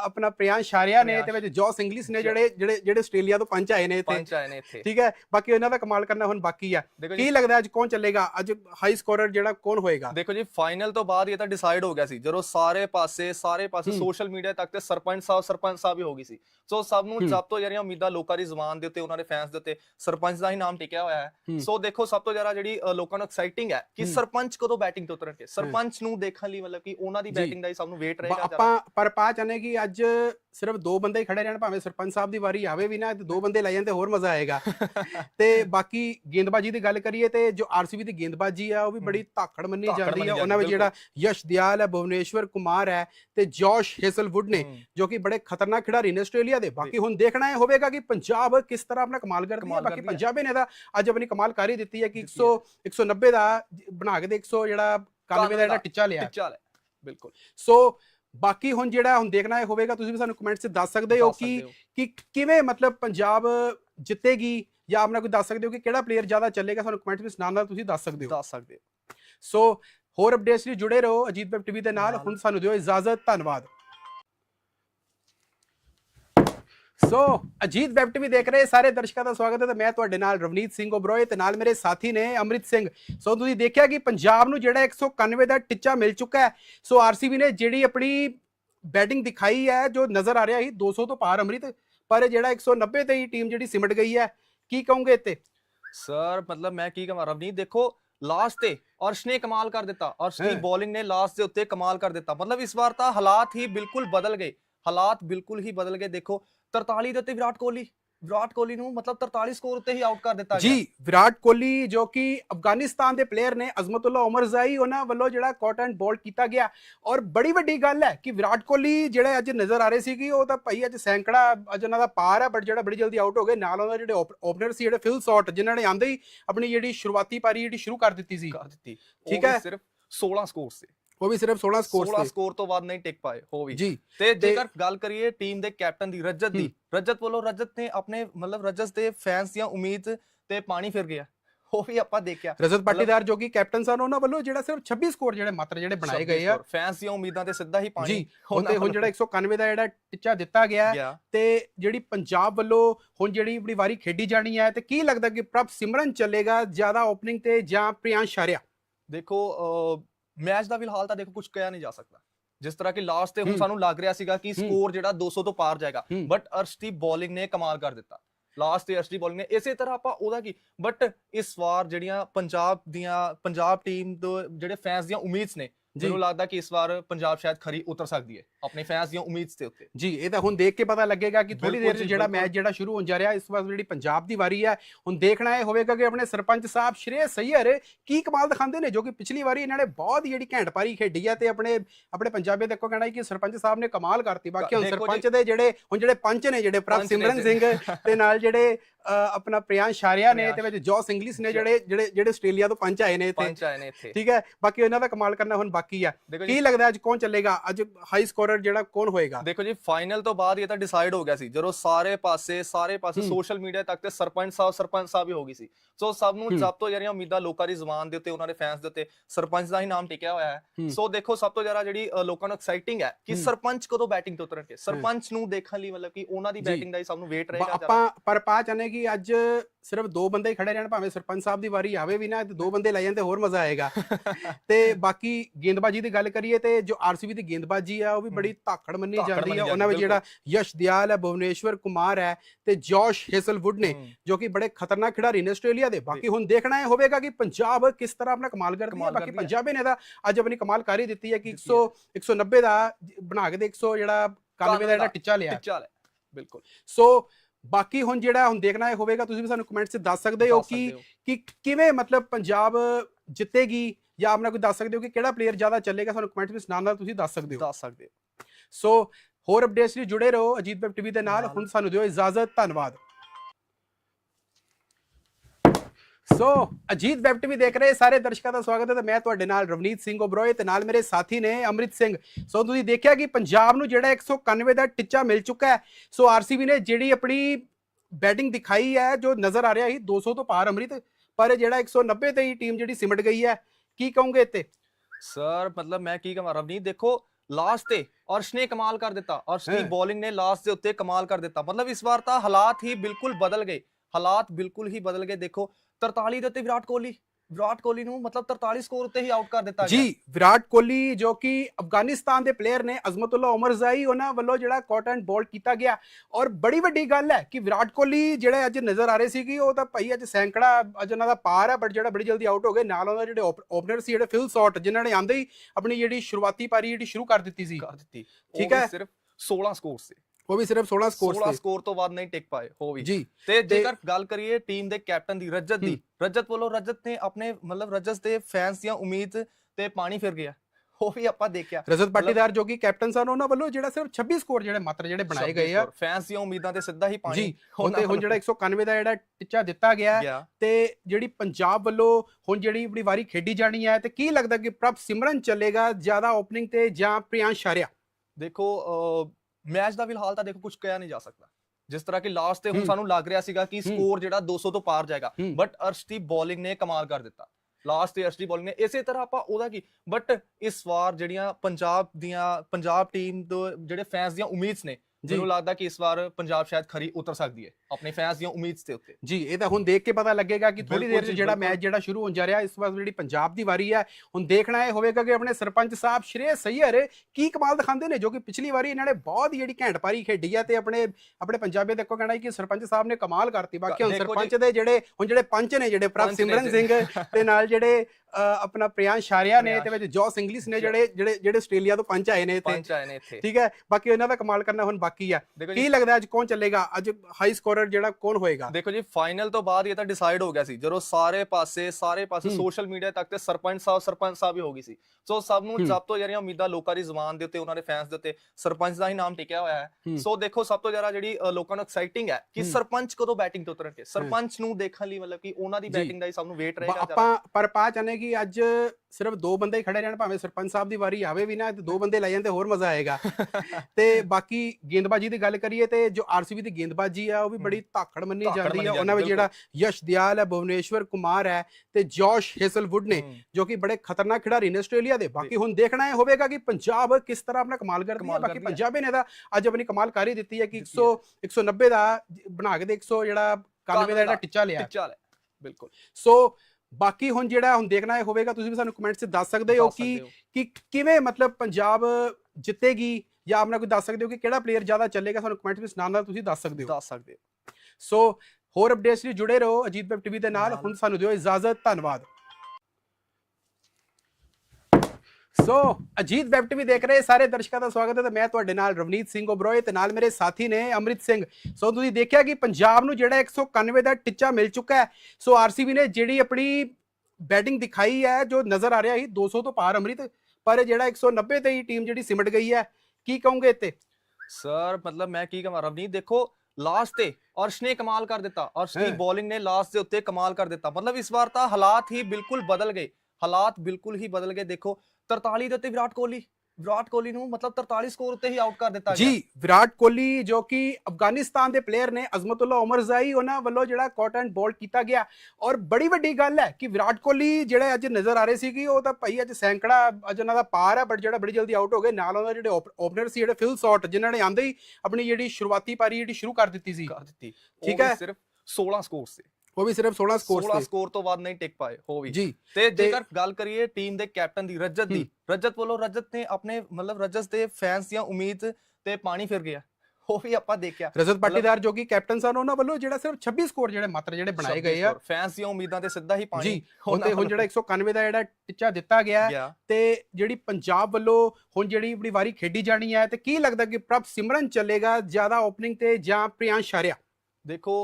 ਆਪਣਾ ਪ੍ਰਿਆੰਸ਼ ਸ਼ਾਰਿਆ ਨੇ ਤੇ। ਵਿੱਚ ਜੋਸ ਇੰਗਲਿਸ਼ ਨੇ ਜਿਹੜੇ ਜਿਹੜੇ ਜਿਹੜੇ ਆਸਟ੍ਰੇਲੀਆ ਤੋਂ ਪੰਚ ਆਏ ਨੇ ਇੱਥੇ। ਪੰਜ ਆਏ ਨੇ ਇੱਥੇ। ਠੀਕ ਹੈ? ਬਾਕੀ ਇਹਨਾਂ ਦਾ ਕਮਾਲ ਕਰਨਾ ਹੁਣ ਬਾਕੀ ਆ ਜੀ। ਕੀ ਲੱਗਦਾ ਅੱਜ ਕੌਣ ਚੱਲੇਗਾ? ਅੱਜ ਹਾਈ ਸਕੋਰਰ ਜਿਹੜਾ ਕੌਣ ਹੋਏਗਾ ਦੇਖੋ ਜੀ ਫਾਈਨਲ ਤੋਂ ਬਾਅਦ ਇਹ ਤਾਂ ਡਿਸਾਈਡ ਹੋ ਗਿਆ ਸੀ ਜਦੋਂ ਸਾਰੇ ਪਾਸੇ ਸਾਰੇ ਪਾਸੇ। ਸੋਸ਼ਲ ਮੀਡੀਆ ਤੱਕ ਤੇ ਸਰਪੰਚ ਸਾਹਿਬ ਸਰਪੰਚ ਸਾਹਿਬ ਹੀ ਹੋ ਗਈ ਸੀ ਸੋ ਸਭ ਨੂੰ। ਸਭ ਤੋਂ ਜਿਹੜੀਆਂ ਉਮੀਦਾਂ ਲੋਕਾਂ ਦੀ ਜ਼ੁਬਾਨ ਦੇ ਉੱਤੇ ਉਹਨਾਂ ਦੇ ਫੈਨਸ ਦੇ ਉੱਤੇ ਸਰਪੰਚ ਦਾ ਹੀ ਨਾਮ ਟਿਕਿਆ ਹੋਇਆ ਹੂੰ। ਸੋ ਦੇਖੋ ਸਭ ਤੋਂ ਜ਼ਿਆਦਾ ਜਿਹੜੀ ਲੋਕਾਂ ਨੂੰ ਐਕਸਾਈਟਿੰਗ ਹੈ ਕਿ। ਸਰਪੰਚ ਕਦੋਂ ਬੈਟਿੰਗ ਤੇ ਉਤਰਨਗੇ ਸਰਪੰਚ ਨੂੰ ਦੇਖਣ ਲਈ ਮਤਲਬ ਕਿ ਉਹਨਾਂ ਦੀ। ਬੈਟਿੰਗ ਦਾ ਹੀ ਸਭ ਨੂੰ ਵੇਟ ਰਹੇਗਾ। ਆਪਾਂ ਪਰ ਪਾ ਚਾਹਨੇ ਕਿ ਅੱਜ ਸਿਰਫ ਦੋ ਬੰਦੇ ਹੀ ਖੜੇ ਰਹਿਣ ਭਾਵੇਂ ਸਰਪੰਚ ਸਾਹਿਬ ਦੀ ਵਾਰੀ ਆਵੇ ਵੀ ਨਾ ਤੇ ਦੋ ਬੰਦੇ ਲੈ ਤੇ ਹੋਰ ਮਜ਼ਾ ਆਏਗਾ <laughs> ਤੇ ਬਾਕੀ ਗੇਂਦਬਾਜ਼ੀ ਦੀ ਗੱਲ ਕਰੀਏ ਤੇ ਜੋ ਆਰਸੀਬੀ ਦੀ ਗੇਂਦਬਾਜ਼ੀ ਆ ਉਹ ਵੀ। ਬੜੀ ਧਾਕੜ ਮੰਨੀ ਜਾਂਦੀ ਹੈ। ਉਹਨਾਂ ਵਿੱਚ ਜਿਹੜਾ ਯਸ਼ ਦਿਆਲ ਹੈ ਭੁਵਨੇਸ਼ਵਰ ਕੁਮਾਰ ਹੈ ਤੇ ਜੋਸ਼ ਹੇਸਲਵੁੱਡ ਨੇ ਹੂੰ। ਜੋ ਕਿ ਬੜੇ ਖਤਰਨਾਕ ਖਿਡਾਰੀ ਨੇ ਆਸਟ੍ਰੇਲੀਆ ਦੇ। ਬਾਕੀ ਹੁਣ ਦੇਖਣਾ ਇਹ ਹੋਵੇਗਾ ਕਿ ਪੰਜਾਬ ਕਿਸ ਤਰ੍ਹਾਂ ਆਪਣਾ ਕਮਾਲ ਕਰਦੀ ਹੈ। ਬਾਕੀ ਹੈ। ਪੰਜਾਬੀ ਨੇ ਤਾਂ ਅੱਜ ਆਪਣੀ ਕਮਾਲ ਕਰ ਹੀ ਦਿੱਤੀ ਹੈ। ਕਿ ਦਿੱਤੀ 100 190 ਦਾ ਬਣਾ ਕੇ ਦੇ 100 ਜਿਹੜਾ 91 ਦਾ ਜਿਹੜਾ ਟਿੱਚਾ ਲਿਆ। ਟਿੱਚਾ ਲੈ ਬਿਲਕੁਲ। ਸੋ ਬਾਕੀ ਹੁਣ ਜਿਹੜਾ ਹੁਣ ਦੇਖਣਾ ਇਹ ਹੋਵੇਗਾ ਤੁਸੀਂ ਵੀ ਸਾਨੂੰ ਕਮੈਂਟ 'ਚ ਦੱਸ ਸਕਦੇ ਹੋ ਕਿ ਹੋ। ਕਿ ਕਿਵੇਂ ਮਤਲਬ ਪੰਜਾਬ ਜਿੱਤੇਗੀ ਜਾਂ ਆਪਣਾ ਕੋਈ ਦੱਸ ਸਕਦੇ ਹੋ ਕਿ ਕਿਹੜਾ ਪਲੇਅਰ ਜ਼ਿਆਦਾ ਚੱਲੇਗਾ? ਸਾਨੂੰ ਕਮੈਂਟ ਵਿੱਚ ਨਾਲ ਨਾਲ ਤੁਸੀਂ ਦੱਸ ਸਕਦੇ ਹੋ। ਦੱਸ ਸਕਦੇ ਹੋ। ਸੋ ਹੋਰ ਅਪਡੇਟਸ ਲਈ ਜੁੜੇ ਰਹੋ ਅਜੀਤ ਵੈਬ ਟੀਵੀ ਦੇ ਨਾਲ। ਹੁਣ ਸਾਨੂੰ ਦਿਓ ਇਜਾਜ਼ਤ, ਧੰਨਵਾਦ। ਸੋ ਅਜੀਤ ਵੈਬ ਟੀਵੀ ਦੇਖ ਰਹੇ ਸਾਰੇ ਦਰਸ਼ਕਾਂ ਦਾ ਸਵਾਗਤ ਹੈ ਤੇ ਮੈਂ ਤੁਹਾਡੇ ਨਾਲ ਰਵਨੀਤ ਸਿੰਘ ਓਬਰੋਏ ਤੇ ਨਾਲ ਮੇਰੇ ਸਾਥੀ ਨੇ ਅੰਮ੍ਰਿਤ ਸਿੰਘ। ਸੋ ਤੁਸੀਂ ਦੇਖਿਆ ਕਿ ਪੰਜਾਬ ਨੂੰ ਜਿਹੜਾ 191 ਦਾ ਟਿੱਚਾ ਮਿਲ ਚੁੱਕਾ ਹੈ। ਸੋ ਆਰਸੀਬੀ ਨੇ ਜਿਹੜੀ ਆਪਣੀ ਬੈਟਿੰਗ ਦਿਖਾਈ ਹੈ, ਜੋ ਨਜ਼ਰ ਆ ਰਿਹਾ ਸੀ 200 ਤੋਂ ਪਾਰ ਅੰਮ੍ਰਿਤ, ਪਰ ਜਿਹੜਾ 190 ਤੇ ਹੀ ਟੀਮ ਜਿਹੜੀ ਸਿਮਟ ਗਈ ਹੈ, ਕੀ ਕਹੋਗੇ ਇੱਥੇ? ਸਰ ਮਤਲਬ ਮੈਂ ਕੀ ਕਹਾਂ ਰਵਨੀਤ ਦੇਖੋ ਲਾਸਟ ਤੇ ਅਰਸ਼ ਨੇ ਕਮਾਲ ਕਰ ਦਿੱਤਾ। ਅਰਸ਼ ਦੀ। ਬੋਲਿੰਗ ਨੇ ਲਾਸਟ ਦੇ ਉੱਤੇ ਕਮਾਲ ਕਰ ਦਿੱਤਾ। ਮਤਲਬ ਇਸ ਵਾਰ ਤਾਂ ਹਾਲਾਤ ਹੀ ਬਿਲਕੁਲ ਬਦਲ ਗਏ। ਹਾਲਾਤ ਬਿਲਕੁਲ ਹੀ ਬਦਲ ਗਏ। ਦੇਖੋ 43 ਦੇ ਉੱਤੇ ਵਿਰਾਟ ਕੋਹਲੀ। ਵਿਰਾਟ ਕੋਹਲੀ ਨੂੰ ਮਤਲਬ 43 ਸਕੋਰ ਉੱਤੇ ਹੀ ਆਊਟ ਕਰ ਦਿੱਤਾ ਗਿਆ। ਜੀ ਵਿਰਾਟ ਕੋਹਲੀ ਜੋ ਕਿ ਅਫਗਾਨਿਸਤਾਨ ਦੇ ਪਲੇਅਰ ਨੇ ਅਜ਼ਮਤੁੱਲਾ ਉਮਰ ਜ਼ਾਈ ਉਹਨਾਂ ਵੱਲੋਂ ਜਿਹੜਾ ਕਾਟ ਐਂਡ ਬੋਲਡ ਕੀਤਾ ਗਿਆ। ਔਰ ਬੜੀ ਵੱਡੀ ਗੱਲ ਹੈ ਕਿ ਵਿਰਾਟ ਕੋਹਲੀ ਜਿਹੜੇ ਅੱਜ ਨਜ਼ਰ ਆ ਰਹੇ ਸੀ ਕਿ ਉਹ ਤਾਂ ਭਾਈ ਅੱਜ ਸੈਂਕੜਾ ਅੱਜ ਉਹਨਾਂ ਦਾ ਪਾਰ ਹੈ ਬਟ ਜਿਹੜਾ ਬੜੀ ਜਲਦੀ ਆਊਟ ਹੋ ਗਏ। ਨਾਲ ਉਹਨਾਂ ਦੇ ਜਿਹੜੇ ਓਪਨਰ ਸੀ ਜਿਹੜੇ ਫਿਲ ਸ਼ਾਟ ਜਿਨ੍ਹਾਂ ਨੇ ਆਂਦੇ ਹੀ ਆਪਣੀ ਜਿਹੜੀ ਸ਼ੁਰੂਆਤੀ ਪਾਰੀ ਜਿਹੜੀ ਸ਼ੁਰੂ ਕਰ ਦਿੱਤੀ ਸੀ। ਕਰ ਦਿੱਤੀ। ਠੀਕ ਹੈ। ਸਿਰਫ 16 ਸਕੋਰ ਸੀ। ਉਹ ਵੀ ਸਿਰਫ 16 ਸਕੋਰ 16 ਸੀ ਸਕੋਰ ਤੋਂ ਬਾਅਦ ਨਹੀਂ ਟਿਕ ਪਾਏ ਹੋ ਵੀ। ਜੀ ਤੇ ਜੇਕਰ ਗੱਲ ਕਰੀਏ ਟੀਮ ਦੇ ਕੈਪਟਨ ਦੀ ਰਜਤ ਦੀ ਰਜਤ ਵੱਲੋਂ ਰਜਤ ਨੇ ਆਪਣੇ ਮਤਲਬ ਰਜਤ ਦੇ ਫੈਨਸ ਦੀਆਂ ਉਮੀਦ ਤੇ ਪਾਣੀ ਫਿਰ ਗਿਆ। ਉਹ ਵੀ ਆਪਾਂ ਦੇਖਿਆ। ਰਜਤ ਪਾਟੀਦਾਰ ਜੋ ਕਿ ਕੈਪਟਨ ਸਨ ਉਹਨਾਂ ਵੱਲੋਂ ਜਿਹੜਾ ਸਿਰਫ 26 ਸਕੋਰ ਜਿਹੜੇ ਮਾਤਰ ਜਿਹੜੇ ਬਣਾਏ ਗਏ ਆ। ਫੈਨਸ ਦੀਆਂ ਉਮੀਦਾਂ ਤੇ ਸਿੱਧਾ ਹੀ ਪਾਣੀ ਹੁਣ ਤੇ ਹੁਣ ਜਿਹੜਾ 191 ਦਾ ਜਿਹੜਾ ਟਿੱਚਾ ਦਿੱਤਾ ਗਿਆ ਤੇ ਜਿਹੜੀ ਪੰਜਾਬ ਵੱਲੋਂ ਹੁਣ ਜਿਹੜੀ ਆਪਣੀ ਵਾਰੀ ਖੇਡੀ ਜਾਣੀ ਹੈ ਤੇ ਕੀ ਲੱਗਦਾ ਕਿ ਪ੍ਰਭ ਸਿਮਰਨ ਚੱਲੇਗਾ ਜ਼ਿਆਦਾ ਓਪਨਿੰਗ ਤੇ ਜਾਂ ਪ੍ਰਿयांश ਸ਼ਾਰਿਆ? ਦੇਖੋ ਮੈਚ ਦਾ ਫਿਲਹਾਲ ਤਾਂ ਦੇਖੋ ਕੁਝ ਕਿਹਾ ਨਹੀਂ ਜਾ ਸਕਦਾ ਜਿਸ ਤਰ੍ਹਾਂ ਕਿ ਲਾਸਟ ਤੇ ਹੁਣ। ਸਾਨੂੰ ਲੱਗ ਰਿਹਾ ਸੀਗਾ ਕਿ। ਸਕੋਰ ਜਿਹੜਾ 200 ਤੋਂ ਪਾਰ ਜਾਏਗਾ। ਬਟ ਅਰਸ਼ਦੀਪ ਬੋਲਿੰਗ ਨੇ ਕਮਾਲ ਕਰ ਦਿੱਤਾ ਲਾਸਟ ਤੇ ਅਰਸ਼ਦੀਪ ਬੋਲਿੰਗ ਨੇ ਇਸੇ ਤਰ੍ਹਾਂ ਆਪਾਂ ਉਹਦਾ ਕੀ ਬਟ ਇਸ ਵਾਰ ਜਿਹੜੀਆਂ ਪੰਜਾਬ ਦੀਆਂ ਪੰਜਾਬ ਟੀਮ ਦੇ ਜਿਹੜੇ ਫੈਨਸ ਦੀਆਂ ਉਮੀਦਸ ਨੇ ਮੈਨੂੰ ਲੱਗਦਾ ਕਿ ਇਸ ਵਾਰ ਪੰਜਾਬ ਸ਼ਾਇਦ ਖਰੀ ਉਤਰ ਸਕਦੀ ਹੈ ਆਪਣੇ ਫੈਨਸ ਦੀਆਂ ਉਮੀਦਸ ਤੇ ਉੱਤੇ ਜੀ ਇਹ ਤਾਂ ਹੁਣ ਦੇਖ ਕੇ ਪਤਾ ਲੱਗੇਗਾ ਕਿ ਥੋੜੀ ਦੇਰ ਜਿਹੜਾ ਮੈਚ ਜਿਹੜਾ ਸ਼ੁਰੂ ਹੋਣ ਜਾ ਰਿਹਾ ਇਸ ਵਾਰ ਜਿਹੜੀ ਪੰਜਾਬ ਦੀ ਵਾਰੀ ਹੈ ਹੁਣ ਦੇਖਣਾ ਇਹ ਹੋਵੇਗਾ ਕਿ ਆਪਣੇ ਸਰਪੰਚ ਸਾਹਿਬ ਸ਼੍ਰੇ ਸਈਰ ਕੀ ਕਮਾਲ ਦਿਖਾਉਂਦੇ ਨੇ ਜੋ ਕਿ ਪਿਛਲੀ ਵਾਰੀ ਇਹਨਾਂ ਨੇ ਬਹੁਤ ਜਿਹੜੀ ਘੈਂਟ ਪਾਰੀ ਖੇਡੀ ਹੈ ਤੇ ਆਪਣੇ ਆਪਣੇ ਪੰਜਾਬੀ ਦੇਖੋ ਕਹਿਣਾ ਕਿ ਸਰਪੰਚ ਸਾਹਿਬ ਨੇ ਕਮਾਲ ਕਰਤੀ ਬਾਕੀ ਹੁਣ ਸਰਪੰਚ ਦੇ ਜਿਹੜੇ ਹੁਣ ਜਿਹੜੇ ਪੰਚ ਨੇ ਜਿਹੜੇ ਪ੍ਰਭ ਸਿਮਰਨ ਸਿੰਘ ਤੇ ਨਾਲ ਜਿਹੜੇ ਆਪਣਾ ਪ੍ਰਿਆਨ ਸ਼ਾਰਿਆ ਨੇ ਤੇ ਵਿੱਚ ਜੋ ਸਿੰਗਲਿਸ ਨੇ ਜਿਹੜੇ ਜਿਹੜੇ ਜਿਹੜੇ ਆਸਟ੍ਰੇਲੀਆ ਤੋਂ ਪੰਜ ਆਏ ਨੇ ਇੱਥੇ ਪੰਜ ਆਏ ਨੇ ਇੱਥੇ ਠੀਕ ਹੈ ਬਾਕੀ ਇਹਨਾਂ ਦਾ ਕਮਾਲ ਕਰਨਾ ਹੁਣ ਬਾਕੀ ਹੈ ਕੀ ਲੱਗਦਾ ਅੱਜ ਕੌਣ ਚੱਲੇਗਾ ਅੱਜ ਹਾਈ ਸਕੋਰ ਸਕੋਰਰ ਜਿਹੜਾ ਕੌਣ ਹੋਏਗਾ ਦੇਖੋ ਜੀ ਫਾਈਨਲ ਤੋਂ ਬਾਅਦ ਇਹ ਤਾਂ ਡਿਸਾਈਡ ਹੋ ਗਿਆ ਸੀ ਜਦੋਂ ਸਾਰੇ ਪਾਸੇ ਸਾਰੇ ਪਾਸੇ। ਸੋਸ਼ਲ ਮੀਡੀਆ ਤੱਕ ਤੇ ਸਰਪੰਚ ਸਾਹਿਬ ਸਰਪੰਚ ਸਾਹਿਬ ਹੀ ਹੋ ਗਈ ਸੀ ਸੋ ਸਭ ਨੂੰ। ਸਭ ਤੋਂ ਜਿਹੜੀਆਂ ਉਮੀਦਾਂ ਲੋਕਾਂ ਦੀ ਜ਼ੁਬਾਨ ਦੇ ਉੱਤੇ ਉਹਨਾਂ ਦੇ ਫੈਨਸ ਦੇ ਉੱਤੇ ਸਰਪੰਚ ਦਾ ਹੀ ਨਾਮ ਟਿਕਿਆ ਹੋਇਆ ਹੂੰ। ਸੋ ਦੇਖੋ ਸਭ ਤੋਂ ਜ਼ਿਆਦਾ ਜਿਹੜੀ ਲੋਕਾਂ ਨੂੰ ਐਕਸਾਈਟਿੰਗ ਹੈ ਕਿ। ਸਰਪੰਚ ਕਦੋਂ ਬੈਟਿੰਗ ਤੇ ਉਤਰਨਗੇ ਸਰਪੰਚ ਨੂੰ ਦੇਖਣ ਲਈ ਮਤਲਬ ਕਿ ਉਹਨਾਂ ਦੀ। ਬੈਟਿੰਗ ਦਾ ਹੀ ਸਭ ਨੂੰ ਵੇਟ ਰਹੇਗਾ। ਆਪਾਂ ਪਰ ਪਾ ਚਾਹਨੇ ਕਿ ਅੱਜ ਸਿਰਫ ਦੋ ਬੰਦੇ ਹੀ ਖੜੇ ਰਹਿਣ ਭਾਵੇਂ ਸਰਪੰਚ ਸਾਹਿਬ ਦੀ ਵਾਰੀ ਆਵੇ ਵੀ ਨਾ ਤੇ ਦੋ ਬੰਦੇ ਲੈ ਤੇ ਹੋਰ ਮਜ਼ਾ ਆਏਗਾ <laughs> ਤੇ ਬਾਕੀ ਗੇਂਦਬਾਜ਼ੀ ਦੀ ਗੱਲ ਕਰੀਏ ਤੇ ਜੋ ਆਰਸੀਬੀ ਦੀ ਗੇਂਦਬਾਜ਼ੀ ਆ ਉਹ ਵੀ। ਬੜੀ ਧਾਕੜ ਮੰਨੀ ਜਾਂਦੀ ਹੈ ਉਹਨਾਂ ਵਿੱਚ ਜਿਹੜਾ ਯਸ਼ ਦਿਆਲ ਹੈ ਭੁਵਨੇਸ਼ਵਰ ਕੁਮਾਰ ਹੈ ਤੇ ਜੋਸ਼ ਹੇਸਲਵੁੱਡ ਨੇ। ਜੋ ਕਿ ਬੜੇ ਖਤਰਨਾਕ ਖਿਡਾਰੀ ਨੇ ਆਸਟ੍ਰੇਲੀਆ ਦੇ। ਬਾਕੀ ਹੁਣ ਦੇਖਣਾ ਇਹ ਹੋਵੇਗਾ ਕਿ ਪੰਜਾਬ ਕਿਸ ਤਰ੍ਹਾਂ ਆਪਣਾ ਕਮਾਲ ਕਰਦੀ ਹੈ। ਬਾਕੀ। ਪੰਜਾਬੀ ਨੇ ਤਾਂ ਅੱਜ ਆਪਣੀ ਕਮਾਲ ਕਰ ਹੀ ਦਿੱਤੀ ਹੈ। ਕਿ ਦਿੱਤੀ 100 190 ਦਾ ਬਣਾ ਕੇ ਤੇ 100 ਜਿਹੜਾ 91 ਦਾ ਜਿਹੜਾ ਟਿੱਚਾ ਲਿਆ। ਟਿੱਚਾ ਲੈ ਬਿਲਕੁਲ। ਸੋ ਬਾਕੀ ਹੁਣ ਜਿਹੜਾ ਹੁਣ ਦੇਖਣਾ ਇਹ ਹੋਵੇਗਾ ਤੁਸੀਂ ਵੀ ਸਾਨੂੰ ਕਮੈਂਟ 'ਚ ਦੱਸ ਸਕਦੇ ਹੋ ਕਿ। ਕਿ ਕਿਵੇਂ ਮਤਲਬ ਪੰਜਾਬ ਜਿੱਤੇਗੀ ਜਾਂ ਆਪਣਾ ਕੋਈ ਦੱਸ ਸਕਦੇ ਹੋ ਕਿ ਕਿਹੜਾ ਪਲੇਅਰ ਜ਼ਿਆਦਾ ਚੱਲੇਗਾ? ਸਾਨੂੰ ਕਮੈਂਟ ਵਿੱਚ ਨਾਲ ਨਾਲ ਤੁਸੀਂ ਦੱਸ ਸਕਦੇ ਹੋ। ਦੱਸ ਸਕਦੇ ਹੋ। ਸੋ ਹੋਰ ਅਪਡੇਟਸ ਲਈ ਜੁੜੇ ਰਹੋ ਅਜੀਤ ਵੈਬ ਟੀਵੀ ਦੇ ਨਾਲ। ਹੁਣ ਸਾਨੂੰ ਦਿਓ ਇਜਾਜ਼ਤ। ਧੰਨਵਾਦ। ਸੋ ਅਜੀਤ ਵੈਬ ਟੀਵੀ ਦੇਖ ਰਹੇ ਸਾਰੇ ਦਰਸ਼ਕਾਂ ਦਾ ਸਵਾਗਤ ਹੈ ਤੇ ਮੈਂ ਤੁਹਾਡੇ ਨਾਲ ਰਵਨੀਤ ਸਿੰਘ ਓਬਰੋਏ ਤੇ ਨਾਲ ਮੇਰੇ ਸਾਥੀ ਨੇ ਅੰਮ੍ਰਿਤ ਸਿੰਘ। ਸੋ ਤੁਸੀਂ ਦੇਖਿਆ ਕਿ ਪੰਜਾਬ ਨੂੰ ਜਿਹੜਾ 191 ਦਾ ਟਿੱਚਾ ਮਿਲ ਚੁੱਕਾ ਹੈ। ਸੋ ਆਰਸੀਬੀ ਨੇ ਜਿਹੜੀ ਆਪਣੀ ਬੈਟਿੰਗ ਦਿਖਾਈ ਹੈ, ਜੋ ਨਜ਼ਰ ਆ ਰਿਹਾ ਸੀ 200 ਤੋਂ ਪਾਰ ਅੰਮ੍ਰਿਤ, ਪਰ ਜਿਹੜਾ 190 ਤੇ ਹੀ ਟੀਮ ਜਿਹੜੀ ਸਿਮਟ ਗਈ ਹੈ, ਕੀ ਕਹੋਗੇ ਇੱਥੇ? ਸਰ ਮਤਲਬ ਮੈਂ ਕੀ ਕਹਾਂ, ਰਵਨੀਤ, ਦੇਖੋ ਲਾਸਟ ਤੇ ਅਰਸ਼ ਨੇ ਕਮਾਲ ਕਰ ਦਿੱਤਾ ਅਰਸ਼ ਦੀ। ਬੋਲਿੰਗ ਨੇ ਲਾਸਟ ਦੇ ਉੱਤੇ ਕਮਾਲ ਕਰ ਦਿੱਤਾ। ਮਤਲਬ ਇਸ ਵਾਰ ਤਾਂ ਹਾਲਾਤ ਹੀ ਬਿਲਕੁਲ ਬਦਲ ਗਏ। ਹਾਲਾਤ ਬਿਲਕੁਲ ਹੀ ਬਦਲ ਗਏ। ਦੇਖੋ 43 ਦੇ ਉੱਤੇ ਵਿਰਾਟ ਕੋਹਲੀ। ਵਿਰਾਟ ਕੋਹਲੀ ਨੂੰ ਮਤਲਬ 43 ਸਕੋਰ ਉੱਤੇ ਹੀ ਆਊਟ ਕਰ ਦਿੱਤਾ ਗਿਆ। ਜੀ ਵਿਰਾਟ ਕੋਹਲੀ ਜੋ ਕਿ ਅਫਗਾਨਿਸਤਾਨ ਦੇ ਪਲੇਅਰ ਨੇ ਅਜ਼ਮਤੁੱਲਾ ਉਮਰ ਜ਼ਾਈ ਉਹਨਾਂ ਵੱਲੋਂ ਜਿਹੜਾ ਕਾਟ ਐਂਡ ਬੋਲਡ ਕੀਤਾ ਗਿਆ। ਔਰ ਬੜੀ ਵੱਡੀ ਗੱਲ ਹੈ ਕਿ ਵਿਰਾਟ ਕੋਹਲੀ ਜਿਹੜੇ ਅੱਜ ਨਜ਼ਰ ਆ ਰਹੇ ਸੀ ਕਿ ਉਹ ਤਾਂ ਭਾਈ ਅੱਜ ਸੈਂਕੜਾ ਅੱਜ ਉਹਨਾਂ ਦਾ ਪਾਰ ਹੈ ਬਟ ਜਿਹੜਾ ਬੜੀ ਜਲਦੀ ਆਊਟ ਹੋ ਗਏ। ਨਾਲ ਉਹਨਾਂ ਦੇ ਜਿਹੜੇ ਓਪਨਰ ਸੀ ਜਿਹੜੇ ਫਿਲ ਸ਼ਾਟ ਜਿਨ੍ਹਾਂ ਨੇ ਆਂਦੇ ਹੀ ਆਪਣੀ ਜਿਹੜੀ ਸ਼ੁਰੂਆਤੀ ਪਾਰੀ ਜਿਹੜੀ ਸ਼ੁਰੂ ਕਰ ਦਿੱਤੀ ਸੀ। ਕਰ ਦਿੱਤੀ। ਠੀਕ ਹੈ। ਸਿਰਫ 16 ਸਕੋਰ ਸੀ। ਉਹ ਵੀ ਸਿਰਫ 16 ਸਕੋਰ 16 ਸੀ ਸਕੋਰ ਤੋਂ ਬਾਅਦ ਨਹੀਂ ਟਿਕ ਪਾਏ ਹੋ ਵੀ। ਜੀ ਤੇ ਜੇਕਰ ਗੱਲ ਕਰੀਏ ਟੀਮ ਦੇ ਕੈਪਟਨ ਦੀ ਰਜਤ ਦੀ। ਰਜਤ ਵੱਲੋਂ ਰਜਤ ਨੇ ਆਪਣੇ ਮਤਲਬ ਰਜਤ ਦੇ ਫੈਨਸ ਦੀਆਂ ਉਮੀਦ ਤੇ ਪਾਣੀ ਫਿਰ ਗਿਆ। ਉਹ ਵੀ ਆਪਾਂ ਦੇਖਿਆ। ਰਜਤ ਪਾਟੀਦਾਰ ਜੋ ਕਿ ਕੈਪਟਨ ਸਨ ਉਹਨਾਂ ਵੱਲੋਂ ਜਿਹੜਾ ਸਿਰਫ 26 ਸਕੋਰ ਜਿਹੜੇ ਮਾਤਰ ਜਿਹੜੇ ਬਣਾਏ ਗਏ ਆ। ਫੈਨਸ ਦੀਆਂ ਉਮੀਦਾਂ ਤੇ ਸਿੱਧਾ ਹੀ ਪਾਣੀ ਹੁਣ ਤੇ ਹੁਣ ਜਿਹੜਾ 191 ਦਾ ਜਿਹੜਾ ਟਿੱਚਾ ਦਿੱਤਾ ਗਿਆ ਤੇ ਜਿਹੜੀ ਪੰਜਾਬ ਵੱਲੋਂ ਹੁਣ ਜਿਹੜੀ ਆਪਣੀ ਵਾਰੀ ਖੇਡੀ ਜਾਣੀ ਹੈ ਤੇ ਕੀ ਲੱਗਦਾ ਕਿ ਪ੍ਰਭ ਸਿਮਰਨ ਚੱਲੇਗਾ ਜ਼ਿਆਦਾ ਓਪਨਿੰਗ ਤੇ ਜਾਂ ਪ੍ਰਿयांश ਸ਼ਾਰਿਆ ਦੇਖੋ ਮੈਚ ਦਾ ਫਿਲਹਾਲ ਤਾਂ ਦੇਖੋ ਕੁਝ ਕਿਹਾ ਨਹੀਂ ਜਾ ਸਕਦਾ ਜਿਸ ਤਰ੍ਹਾਂ ਕਿ ਲਾਸਟ ਤੇ ਹੁਣ। ਸਾਨੂੰ ਲੱਗ ਰਿਹਾ ਸੀਗਾ ਕਿ। ਸਕੋਰ ਜਿਹੜਾ 200 ਤੋਂ ਪਾਰ ਜਾਏਗਾ। ਬਟ ਅਰਸ਼ਦੀਪ ਬੋਲਿੰਗ ਨੇ ਕਮਾਲ ਕਰ ਦਿੱਤਾ ਲਾਸਟ ਤੇ ਅਰਸ਼ਦੀਪ ਬੋਲਿੰਗ ਨੇ ਇਸੇ ਤਰ੍ਹਾਂ ਆਪਾਂ ਉਹਦਾ ਕੀ ਬਟ ਇਸ ਵਾਰ ਜਿਹੜੀਆਂ ਪੰਜਾਬ ਦੀਆਂ ਪੰਜਾਬ ਟੀਮ ਦੇ ਜਿਹੜੇ ਫੈਨਸ ਦੀਆਂ ਉਮੀਦਸ ਨੇ ਮੈਨੂੰ ਲੱਗਦਾ ਕਿ ਇਸ ਵਾਰ ਪੰਜਾਬ ਸ਼ਾਇਦ ਖਰੀ ਉਤਰ ਸਕਦੀ ਹੈ ਆਪਣੇ ਫੈਨਸ ਦੀਆਂ ਉਮੀਦ ਦੇ ਉੱਤੇ ਜੀ ਇਹ ਤਾਂ ਹੁਣ ਦੇਖ ਕੇ ਪਤਾ ਲੱਗੇਗਾ ਕਿ ਥੋੜੀ ਦੇਰ 'ਚ ਜਿਹੜਾ। ਮੈਚ ਜਿਹੜਾ ਸ਼ੁਰੂ ਹੋਣ ਜਾ ਰਿਹਾ ਇਸ ਵਾਰ ਜਿਹੜੀ ਪੰਜਾਬ ਦੀ ਵਾਰੀ ਹੈ ਹੁਣ ਦੇਖਣਾ ਇਹ ਹੋਵੇਗਾ ਕਿ ਆਪਣੇ ਸਰਪੰਚ ਸਾਹਿਬ ਸ਼੍ਰੇ ਸਈਅਰ ਕੀ ਕਮਾਲ ਦਿਖਾਉਂਦੇ ਨੇ ਜੋ ਕਿ ਪਿਛਲੀ ਵਾਰੀ ਇਹਨਾਂ ਨੇ ਬਹੁਤ ਜਿਹੜੀ ਘੈਂਟ ਪਾਰੀ ਖੇਡੀ ਹੈ ਤੇ ਆਪਣੇ ਆਪਣੇ ਪੰਜਾਬੀਆਂ ਦੇ ਇੱਕੋ ਕਹਿਣਾ ਕਿ ਸਰਪੰਚ ਸਾਹਿਬ ਨੇ ਕਮਾਲ ਕਰਤੀ ਬਾਕੀ ਹੁਣ ਦੇਖੋ ਸਰਪੰਚ ਦੇ ਜਿਹੜੇ ਹੁਣ ਜਿਹੜੇ ਪੰਚ ਨੇ ਜਿਹੜੇ ਪ੍ਰਭ ਸਿਮਰਨ। ਸਿੰਘ <laughs> ਤੇ ਨਾਲ ਜਿਹੜੇ ਆਪਣਾ ਪ੍ਰਿਆੰਸ਼ ਸ਼ਾਰਿਆ ਨੇ। ਤੇ ਵਿੱਚ ਜੋਸ ਇੰਗਲਿਸ਼ ਨੇ ਜਿਹੜੇ ਜਿਹੜੇ ਜਿਹੜੇ ਆਸਟ੍ਰੇਲੀਆ ਤੋਂ ਪੰਚ ਆਏ ਨੇ ਇੱਥੇ ਪੰਜ ਆਏ ਨੇ ਇੱਥੇ ਠੀਕ ਹੈ ਬਾਕੀ ਇਹਨਾਂ ਦਾ ਕਮਾਲ ਕਰਨਾ ਹੁਣ ਬਾਕੀ ਆ ਕੀ ਲੱਗਦਾ ਅੱਜ ਕੌਣ ਚੱਲੇਗਾ ਅੱਜ ਹਾਈ ਸਕੋਰਰ ਜਿਹੜਾ ਕੌਣ ਹੋਏਗਾ ਦੇਖੋ ਜੀ ਫਾਈਨਲ ਤੋਂ ਬਾਅਦ ਇਹ ਤਾਂ ਡਿਸਾਈਡ ਹੋ ਗਿਆ ਸੀ ਜਦੋਂ ਸਾਰੇ ਪਾਸੇ ਸਾਰੇ ਪਾਸੇ। ਸੋਸ਼ਲ ਮੀਡੀਆ ਤੱਕ ਤੇ ਸਰਪੰਚ ਸਾਹਿਬ ਸਰਪੰਚ ਸਾਹਿਬ ਹੀ ਹੋ ਗਈ ਸੀ ਸੋ ਸਭ ਨੂੰ। ਸਭ ਤੋਂ ਜਿਹੜੀਆਂ ਉਮੀਦਾਂ ਲੋਕਾਂ ਦੀ ਜ਼ੁਬਾਨ ਦੇ ਉੱਤੇ ਉਹਨਾਂ ਦੇ ਫੈਨਸ ਦੇ ਉੱਤੇ ਸਰਪੰਚ ਦਾ ਹੀ ਨਾਮ ਟਿਕਿਆ ਹੋਇਆ ਹੂੰ। ਸੋ ਦੇਖੋ ਸਭ ਤੋਂ ਜ਼ਿਆਦਾ ਜਿਹੜੀ ਲੋਕਾਂ ਨੂੰ ਐਕਸਾਈਟਿੰਗ ਹੈ ਕਿ। ਸਰਪੰਚ ਕਦੋਂ ਬੈਟਿੰਗ ਤੇ ਉਤਰਨਗੇ ਸਰਪੰਚ ਨੂੰ ਦੇਖਣ ਲਈ ਮਤਲਬ ਕਿ ਉਹਨਾਂ ਦੀ। ਬੈਟਿੰਗ ਦਾ ਹੀ ਸਭ ਨੂੰ ਵੇਟ ਰਹੇਗਾ। ਆਪਾਂ ਪਰ ਪਾ ਚਾਹਨੇ ਕਿ ਅੱਜ ਸਿਰਫ ਦੋ ਬੰਦੇ ਹੀ ਖੜੇ ਰਹਿਣ ਭਾਵੇਂ ਸਰਪੰਚ ਸਾਹਿਬ ਦੀ ਵਾਰੀ ਆਵੇ ਵੀ ਨਾ ਤੇ ਦੋ ਬੰਦੇ ਲੈ ਤੇ ਹੋਰ ਮਜ਼ਾ ਆਏਗਾ। <laughs> ਤੇ ਬਾਕੀ ਗੇਂਦਬਾਜ਼ੀ ਦੀ ਗੱਲ ਕਰੀਏ ਤੇ ਜੋ ਆਰਸੀਬੀ ਦੀ ਗੇਂਦਬਾਜ਼ੀ ਆ ਉਹ ਵੀ ਬੜੀ ਧਾਕੜ ਮੰਨੀ ਜਾਂਦੀ ਹੈ ਜਾਂਦੀ, ਉਹਨਾਂ ਵਿੱਚ ਜਿਹੜਾ ਯਸ਼ ਦਿਆਲ ਹੈ ਭੁਵਨੇਸ਼ਵਰ ਕੁਮਾਰ ਹੈ ਤੇ ਜੋਸ਼ ਹੇਸਲਵੁੱਡ ਨੇ ਹੂੰ। ਜੋ ਕਿ ਬੜੇ ਖਤਰਨਾਕ ਖਿਡਾਰੀ ਨੇ ਆਸਟ੍ਰੇਲੀਆ ਦੇ। ਬਾਕੀ ਹੁਣ ਦੇਖਣਾ ਇਹ ਹੋਵੇਗਾ ਕਿ ਪੰਜਾਬ ਕਿਸ ਤਰ੍ਹਾਂ ਆਪਣਾ ਕਮਾਲ ਕਰਦੀ ਹੈ। ਬਾਕੀ ਹੈ। ਪੰਜਾਬੀ ਨੇ ਤਾਂ ਅੱਜ ਆਪਣੀ ਕਮਾਲ ਕਰ ਹੀ ਦਿੱਤੀ ਹੈ ਕਿ ਦਿੱਤੀ 100 190 ਦਾ ਬਣਾ ਕੇ ਤੇ 100 ਜਿਹੜਾ 91 ਦਾ ਜਿਹੜਾ ਟਿੱਚਾ ਲਿਆ ਬਿਲਕੁਲ। ਸੋ ਬਾਕੀ ਹੁਣ ਜਿਹੜਾ ਹੁਣ ਦੇਖਣਾ ਇਹ ਹੋਵੇਗਾ ਤੁਸੀਂ ਵੀ ਸਾਨੂੰ ਕਮੈਂਟ 'ਚ ਦੱਸ ਸਕਦੇ ਹੋ ਕਿ। ਕਿ ਕਿਵੇਂ ਮਤਲਬ ਪੰਜਾਬ ਜਿੱਤੇਗੀ ਜਾਂ ਆਪਣਾ ਕੋਈ ਦੱਸ ਸਕਦੇ ਹੋ ਕਿ ਕਿਹੜਾ ਪਲੇਅਰ ਜ਼ਿਆਦਾ ਚੱਲੇਗਾ ਸਾਨੂੰ ਕਮੈਂਟ ਵਿੱਚ ਨਾਲ ਨਾਲ ਤੁਸੀਂ ਦੱਸ ਸਕਦੇ ਹੋ ਦੱਸ ਸਕਦੇ ਹੋ ਸੋ ਹੋਰ ਅਪਡੇਟਸ ਲਈ ਜੁੜੇ ਰਹੋ ਅਜੀਤ ਵੈਬ ਟੀਵੀ ਦੇ ਨਾਲ। ਹੁਣ ਸਾਨੂੰ ਦਿਓ ਇਜਾਜ਼ਤ ਧੰਨਵਾਦ ਸੋ ਅਜੀਤ ਵੈਬ ਟੀਵੀ ਦੇਖ ਰਹੇ ਸਾਰੇ ਦਰਸ਼ਕਾਂ ਦਾ ਸਵਾਗਤ ਹੈ ਤੇ ਮੈਂ ਤੁਹਾਡੇ ਨਾਲ ਰਵਨੀਤ ਸਿੰਘ ਓਬਰੋਏ ਤੇ ਨਾਲ ਮੇਰੇ ਸਾਥੀ ਨੇ ਅੰਮ੍ਰਿਤ ਸਿੰਘ। ਸੋ ਤੁਸੀਂ ਦੇਖਿਆ ਕਿ ਪੰਜਾਬ ਨੂੰ ਜਿਹੜਾ 191 ਦਾ ਟਿੱਚਾ ਮਿਲ ਚੁੱਕਾ ਹੈ। ਸੋ ਆਰਸੀਬੀ ਨੇ ਜਿਹੜੀ ਆਪਣੀ ਬੈਟਿੰਗ ਦਿਖਾਈ ਹੈ ਜੋ ਨਜ਼ਰ ਆ ਰਿਹਾ ਸੀ 200 ਤੋਂ ਪਾਰ ਅੰਮ੍ਰਿਤ ਪਰ ਜਿਹੜਾ 190 ਤੇ ਹੀ ਟੀਮ ਜਿਹੜੀ ਸਿਮਟ ਗਈ ਹੈ। ਕੀ ਕਹੋਗੇ ਇੱਥੇ? ਸਰ ਮਤਲਬ ਮੈਂ ਕੀ ਕਹਾਂ ਰਵਨੀਤ ਦੇਖੋ ਲਾਸਟ ਤੇ ਅਰਸ਼ ਨੇ ਕਮਾਲ ਕਰ ਦਿੱਤਾ। ਅਰਸ਼ ਦੀ। ਬੋਲਿੰਗ ਨੇ ਲਾਸਟ ਦੇ ਉੱਤੇ ਕਮਾਲ ਕਰ ਦਿੱਤਾ। ਮਤਲਬ ਇਸ ਵਾਰ ਤਾਂ ਹਾਲਾਤ ਹੀ ਬਿਲਕੁਲ ਬਦਲ ਗਏ। ਹਾਲਾਤ ਬਿਲਕੁਲ ਹੀ ਬਦਲ ਗਏ। ਦੇਖੋ 43 ਦੇ ਉੱਤੇ ਵਿਰਾਟ ਕੋਹਲੀ ਵਿਰਾਟ ਕੋਹਲੀ ਨੂੰ ਮਤਲਬ 43 ਸਕੋਰ ਉੱਤੇ ਹੀ ਆਊਟ ਕਰ ਦਿੱਤਾ ਗਿਆ। ਜੀ ਵਿਰਾਟ ਕੋਹਲੀ ਜੋ ਕਿ ਅਫਗਾਨਿਸਤਾਨ ਦੇ ਪਲੇਅਰ ਨੇ ਅਜ਼ਮਤੁੱਲਾ ਉਮਰ ਜ਼ਾਈ ਉਹਨਾਂ ਵੱਲੋਂ ਜਿਹੜਾ ਕਾਟ ਐਂਡ ਬੋਲ ਕੀਤਾ ਗਿਆ। ਔਰ ਬੜੀ ਵੱਡੀ ਗੱਲ ਹੈ ਕਿ ਵਿਰਾਟ ਕੋਹਲੀ ਜਿਹੜੇ ਅੱਜ ਨਜ਼ਰ ਆ ਰਹੇ ਸੀ ਕਿ ਉਹ ਤਾਂ ਭਾਈ ਅੱਜ ਸੈਂਕੜਾ ਅੱਜ ਉਹਨਾਂ ਦਾ ਪਾਰ ਹੈ ਬਟ ਜਿਹੜਾ ਬੜੀ ਜਲਦੀ ਆਊਟ ਹੋ ਗਏ। ਨਾਲ ਉਹਨਾਂ ਦੇ ਜਿਹੜੇ ਓਪਨਰ ਸੀ ਜਿਹੜੇ ਫਿਲ ਸ਼ਾਟ ਜਿਨ੍ਹਾਂ ਨੇ ਆਂਦੇ ਹੀ ਆਪਣੀ ਜਿਹੜੀ ਸ਼ੁਰੂਆਤੀ ਪਾਰੀ ਜਿਹੜੀ ਸ਼ੁਰੂ ਕਰ ਦਿੱਤੀ ਸੀ। ਕਰ ਦਿੱਤੀ। ਠੀਕ ਹੈ। ਸਿਰਫ 16 ਸਕੋਰ ਸੀ। ਉਹ ਵੀ ਸਿਰਫ 16 ਸਕੋਰ 16 ਸੀ ਸਕੋਰ ਤੋਂ ਬਾਅਦ ਨਹੀਂ ਟਿਕ ਪਾਏ ਹੋ ਵੀ। ਜੀ ਤੇ ਜੇਕਰ ਗੱਲ ਕਰੀਏ ਟੀਮ ਦੇ ਕੈਪਟਨ ਦੀ ਰਜਤ ਦੀ। ਰਜਤ ਵੱਲੋਂ ਰਜਤ ਨੇ ਆਪਣੇ ਮਤਲਬ ਰਜਤ ਦੇ ਫੈਨਸ ਦੀਆਂ ਉਮੀਦ ਤੇ ਪਾਣੀ ਫਿਰ ਗਿਆ। ਉਹ ਵੀ ਆਪਾਂ ਦੇਖਿਆ। ਰਜਤ ਪਾਟੀਦਾਰ ਜੋ ਕਿ ਕੈਪਟਨ ਸਨ ਉਹਨਾਂ ਵੱਲੋਂ ਜਿਹੜਾ ਸਿਰਫ 26 ਸਕੋਰ ਜਿਹੜੇ ਮਾਤਰ ਜਿਹੜੇ ਬਣਾਏ ਗਏ ਆ। ਫੈਨਸ ਦੀਆਂ ਉਮੀਦਾਂ ਤੇ ਸਿੱਧਾ ਹੀ ਪਾਣੀ ਜੀ ਹੁਣ ਤੇ ਹੁਣ ਜਿਹੜਾ 191 ਦਾ ਜਿਹੜਾ ਟਿੱਚਾ ਦਿੱਤਾ ਗਿਆ ਤੇ ਜਿਹੜੀ ਪੰਜਾਬ ਵੱਲੋਂ ਹੁਣ ਜਿਹੜੀ ਆਪਣੀ ਵਾਰੀ ਖੇਡੀ ਜਾਣੀ ਹੈ ਤੇ ਕੀ ਲੱਗਦਾ ਕਿ ਪ੍ਰਭ ਸਿਮਰਨ ਚੱਲੇਗਾ ਜ਼ਿਆਦਾ ਓਪਨਿੰਗ ਤੇ ਜਾਂ ਪ੍ਰਿਆੰਸ਼ ਸ਼ਾਰਿਆ? ਦੇਖੋ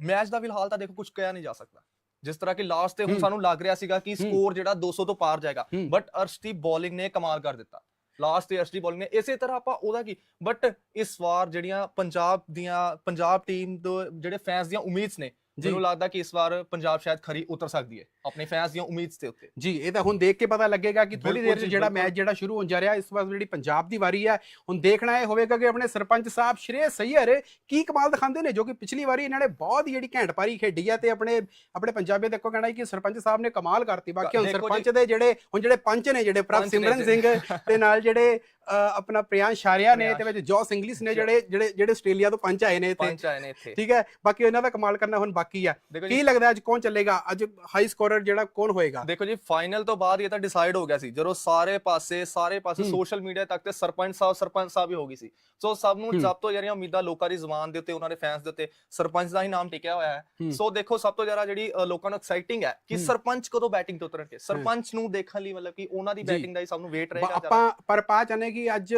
ਮੈਚ ਦਾ ਫਿਲਹਾਲ ਤਾਂ ਦੇਖੋ ਕੁਝ ਕਿਹਾ ਨਹੀਂ ਜਾ ਸਕਦਾ ਜਿਸ ਤਰ੍ਹਾਂ ਕਿ ਲਾਸਟ ਤੇ ਹੁਣ। ਸਾਨੂੰ ਲੱਗ ਰਿਹਾ ਸੀਗਾ ਕਿ। ਸਕੋਰ ਜਿਹੜਾ 200 ਤੋਂ ਪਾਰ ਜਾਏਗਾ। ਬਟ ਅਰਸ਼ਦੀਪ ਬੋਲਿੰਗ ਨੇ ਕਮਾਲ ਕਰ ਦਿੱਤਾ ਲਾਸਟ ਤੇ ਅਰਸ਼ਦੀਪ ਬੋਲਿੰਗ ਨੇ ਇਸੇ ਤਰ੍ਹਾਂ ਆਪਾਂ ਉਹਦਾ ਕੀ ਬਟ ਇਸ ਵਾਰ ਜਿਹੜੀਆਂ ਪੰਜਾਬ ਦੀਆਂ ਪੰਜਾਬ ਟੀਮ ਦੇ ਜਿਹੜੇ ਫੈਨਸ ਦੀਆਂ ਉਮੀਦਸ ਨੇ ਮੈਨੂੰ ਲੱਗਦਾ ਕਿ ਇਸ ਵਾਰ ਪੰਜਾਬ ਸ਼ਾਇਦ ਖਰੀ ਉਤਰ ਸਕਦੀ ਹੈ ਆਪਣੇ ਫੈਨਸ ਦੀਆਂ ਉਮੀਦਸ ਦੇ ਉੱਤੇ। ਜੀ ਇਹ ਤਾਂ ਹੁਣ ਦੇਖ ਕੇ ਪਤਾ ਲੱਗੇਗਾ ਕਿ ਥੋੜੀ ਦੇਰ 'ਚ ਜਿਹੜਾ। ਮੈਚ ਜਿਹੜਾ ਸ਼ੁਰੂ ਹੋਣ ਜਾ ਰਿਹਾ ਇਸ ਵਾਰ ਜਿਹੜੀ ਪੰਜਾਬ ਦੀ ਵਾਰੀ ਹੈ ਹੁਣ ਦੇਖਣਾ ਇਹ ਹੋਵੇਗਾ ਕਿ ਆਪਣੇ ਸਰਪੰਚ ਸਾਹਿਬ ਸ਼੍ਰੇ ਸਈਅਰ ਕੀ ਕਮਾਲ ਦਿਖਾਉਂਦੇ ਨੇ ਜੋ ਕਿ ਪਿਛਲੀ ਵਾਰੀ ਇਹਨਾਂ ਨੇ ਬਹੁਤ ਹੀ ਜਿਹੜੀ ਘੈਂਟ ਪਾਰੀ ਖੇਡੀ ਹੈ ਤੇ ਆਪਣੇ ਆਪਣੇ ਪੰਜਾਬੀਆਂ ਦੇ ਇੱਕੋ ਕਹਿਣਾ ਕਿ ਸਰਪੰਚ ਸਾਹਿਬ ਨੇ ਕਮਾਲ ਕਰਤੀ। ਬਾਕੀ ਹੁਣ ਦੇਖੋ ਸਰਪੰਚ ਦੇ ਜਿਹੜੇ ਹੁਣ ਜਿਹੜੇ ਪੰਚ ਨੇ ਜਿਹੜੇ ਪ੍ਰਭ ਸਿਮਰਨ। ਸਿੰਘ ਤੇ ਨਾਲ ਜਿਹੜੇ ਆਪਣਾ ਪ੍ਰਿਆੰਸ਼ ਸ਼ਾਰਿਆ ਨੇ ਤੇ। ਵਿੱਚ ਜੋਸ ਇੰਗਲਿਸ਼ ਨੇ ਜਿਹੜੇ ਜਿਹੜੇ ਜਿਹੜੇ ਆਸਟ੍ਰੇਲੀਆ ਤੋਂ ਪੰਚ ਆਏ ਨੇ ਇੱਥੇ। ਪੰਜ ਆਏ ਨੇ ਇੱਥੇ। ਠੀਕ ਹੈ? ਬਾਕੀ ਇਹਨਾਂ ਦਾ ਕਮਾਲ ਕਰਨਾ ਹੁਣ ਬਾਕੀ ਹੈ ਦੇਖੋ ਕੀ ਲੱਗਦਾ ਅੱਜ ਕੌਣ ਚੱਲੇਗਾ? ਅੱਜ ਹਾਈ ਸਕੋਰਰ ਜਿਹੜਾ ਕੌਣ ਹੋਏਗਾ ਦੇਖੋ ਜੀ ਫਾਈਨਲ ਤੋਂ ਬਾਅਦ ਇਹ ਤਾਂ ਡਿਸਾਈਡ ਹੋ ਗਿਆ ਸੀ ਜਦੋਂ ਸਾਰੇ ਪਾਸੇ ਸਾਰੇ ਪਾਸੇ। ਸੋਸ਼ਲ ਮੀਡੀਆ ਤੱਕ ਤੇ ਸਰਪੰਚ ਸਾਹਿਬ ਸਰਪੰਚ ਸਾਹਿਬ ਹੀ ਹੋ ਗਈ ਸੀ ਸੋ ਸਭ ਨੂੰ। ਸਭ ਤੋਂ ਜਿਹੜੀਆਂ ਉਮੀਦਾਂ ਲੋਕਾਂ ਦੀ ਜ਼ੁਬਾਨ ਦੇ ਉੱਤੇ ਉਹਨਾਂ ਦੇ ਫੈਨਸ ਦੇ ਉੱਤੇ ਸਰਪੰਚ ਦਾ ਹੀ ਨਾਮ ਟਿਕਿਆ ਹੋਇਆ ਹੂੰ। ਸੋ ਦੇਖੋ ਸਭ ਤੋਂ ਜ਼ਿਆਦਾ ਜਿਹੜੀ ਲੋਕਾਂ ਨੂੰ ਐਕਸਾਈਟਿੰਗ ਹੈ ਕਿ। ਸਰਪੰਚ ਕਦੋਂ ਬੈਟਿੰਗ ਤੇ ਉਤਰਨਗੇ ਸਰਪੰਚ ਨੂੰ ਦੇਖਣ ਲਈ ਮਤਲਬ ਕਿ ਉਹਨਾਂ ਦੀ। ਬੈਟਿੰਗ ਦਾ ਹੀ ਸਭ ਨੂੰ ਵੇਟ ਰਹੇਗਾ। ਆਪਾਂ ਪਰ ਪਾ ਚਾਹਨੇ ਕਿ ਅੱਜ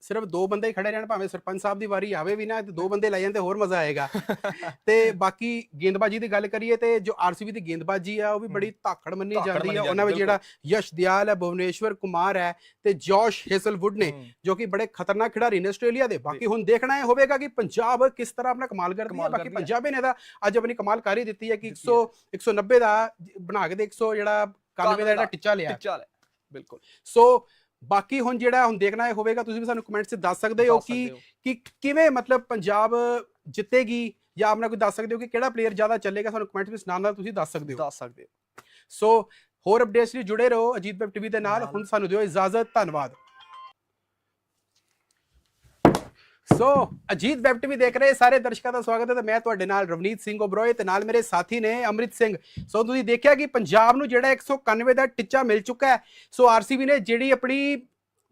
ਸਿਰਫ ਦੋ ਬੰਦੇ ਹੀ ਖੜੇ ਰਹਿਣ ਭਾਵੇਂ ਸਰਪੰਚ ਸਾਹਿਬ ਦੀ ਵਾਰੀ ਆਵੇ ਵੀ ਨਾ ਤੇ ਦੋ ਬੰਦੇ ਲੈ ਤੇ ਹੋਰ ਮਜ਼ਾ ਆਏਗਾ <laughs> ਤੇ ਬਾਕੀ ਗੇਂਦਬਾਜ਼ੀ ਦੀ ਗੱਲ ਕਰੀਏ ਤੇ ਜੋ ਆਰਸੀਬੀ ਦੀ ਗੇਂਦਬਾਜ਼ੀ ਆ ਉਹ ਵੀ ਬੜੀ ਧਾਕੜ ਮੰਨੀ ਜਾਂਦੀ ਹੈ ਉਹਨਾਂ ਵਿੱਚ ਜਿਹੜਾ ਯਸ਼ ਦਿਆਲ ਹੈ ਭੁਵਨੇਸ਼ਵਰ ਕੁਮਾਰ ਹੈ ਤੇ ਜੋਸ਼ ਹੇਸਲਵੁੱਡ ਨੇ ਹੂੰ। ਜੋ ਕਿ ਬੜੇ ਖਤਰਨਾਕ ਖਿਡਾਰੀ ਨੇ ਆਸਟ੍ਰੇਲੀਆ ਦੇ। ਬਾਕੀ ਹੁਣ ਦੇਖਣਾ ਇਹ ਹੋਵੇਗਾ ਕਿ ਪੰਜਾਬ ਕਿਸ ਤਰ੍ਹਾਂ ਆਪਣਾ ਕਮਾਲ ਕਰਦੀ ਹੈ। ਬਾਕੀ ਹੈ। ਪੰਜਾਬੀ ਨੇ ਤਾਂ ਅੱਜ ਆਪਣੀ ਕਮਾਲ ਕਰ ਹੀ ਦਿੱਤੀ ਹੈ ਕਿ ਦਿੱਤੀ 100 190 ਦਾ ਬਣਾ ਕੇ ਤੇ 100 ਜਿਹੜਾ 91 ਦਾ ਜਿਹੜਾ ਟਿੱਚਾ ਲਿਆ। ਟਿੱਚਾ ਲੈ ਬਿਲਕੁਲ। ਸੋ ਬਾਕੀ ਹੁਣ ਜਿਹੜਾ ਹੁਣ ਦੇਖਣਾ ਇਹ ਹੋਵੇਗਾ ਤੁਸੀਂ ਵੀ ਸਾਨੂੰ ਕਮੈਂਟ 'ਚ ਦੱਸ ਸਕਦੇ ਹੋ ਕਿ ਹੋ। ਕਿ ਕਿਵੇਂ ਮਤਲਬ ਪੰਜਾਬ ਜਿੱਤੇਗੀ ਜਾਂ ਆਪਣਾ ਕੋਈ ਦੱਸ ਸਕਦੇ ਹੋ ਕਿ ਕਿਹੜਾ ਪਲੇਅਰ ਜ਼ਿਆਦਾ ਚੱਲੇਗਾ? ਸਾਨੂੰ ਕਮੈਂਟ ਵਿੱਚ ਨਾਲ ਨਾਲ ਤੁਸੀਂ ਦੱਸ ਸਕਦੇ ਹੋ। ਦੱਸ ਸਕਦੇ ਹੋ। ਸੋ ਹੋਰ ਅਪਡੇਟਸ ਲਈ ਜੁੜੇ ਰਹੋ ਅਜੀਤ ਵੈਬ ਟੀਵੀ ਦੇ ਨਾਲ। ਹੁਣ ਸਾਨੂੰ ਦਿਓ ਇਜਾਜ਼ਤ, ਧੰਨਵਾਦ। ਸੋ ਅਜੀਤ ਵੈਬ ਟੀਵੀ ਦੇਖ ਰਹੇ ਸਾਰੇ ਦਰਸ਼ਕਾਂ ਦਾ ਸਵਾਗਤ ਹੈ ਤੇ ਮੈਂ ਤੁਹਾਡੇ ਨਾਲ ਰਵਨੀਤ ਸਿੰਘ ਓਬਰੋਏ ਤੇ ਨਾਲ ਮੇਰੇ ਸਾਥੀ ਨੇ ਅੰਮ੍ਰਿਤ ਸਿੰਘ। ਸੋ ਤੁਸੀਂ ਦੇਖਿਆ ਕਿ ਪੰਜਾਬ ਨੂੰ ਜਿਹੜਾ 191 ਦਾ ਟਿੱਚਾ ਮਿਲ ਚੁੱਕਾ ਹੈ। ਸੋ ਆਰਸੀਬੀ ਨੇ ਜਿਹੜੀ ਆਪਣੀ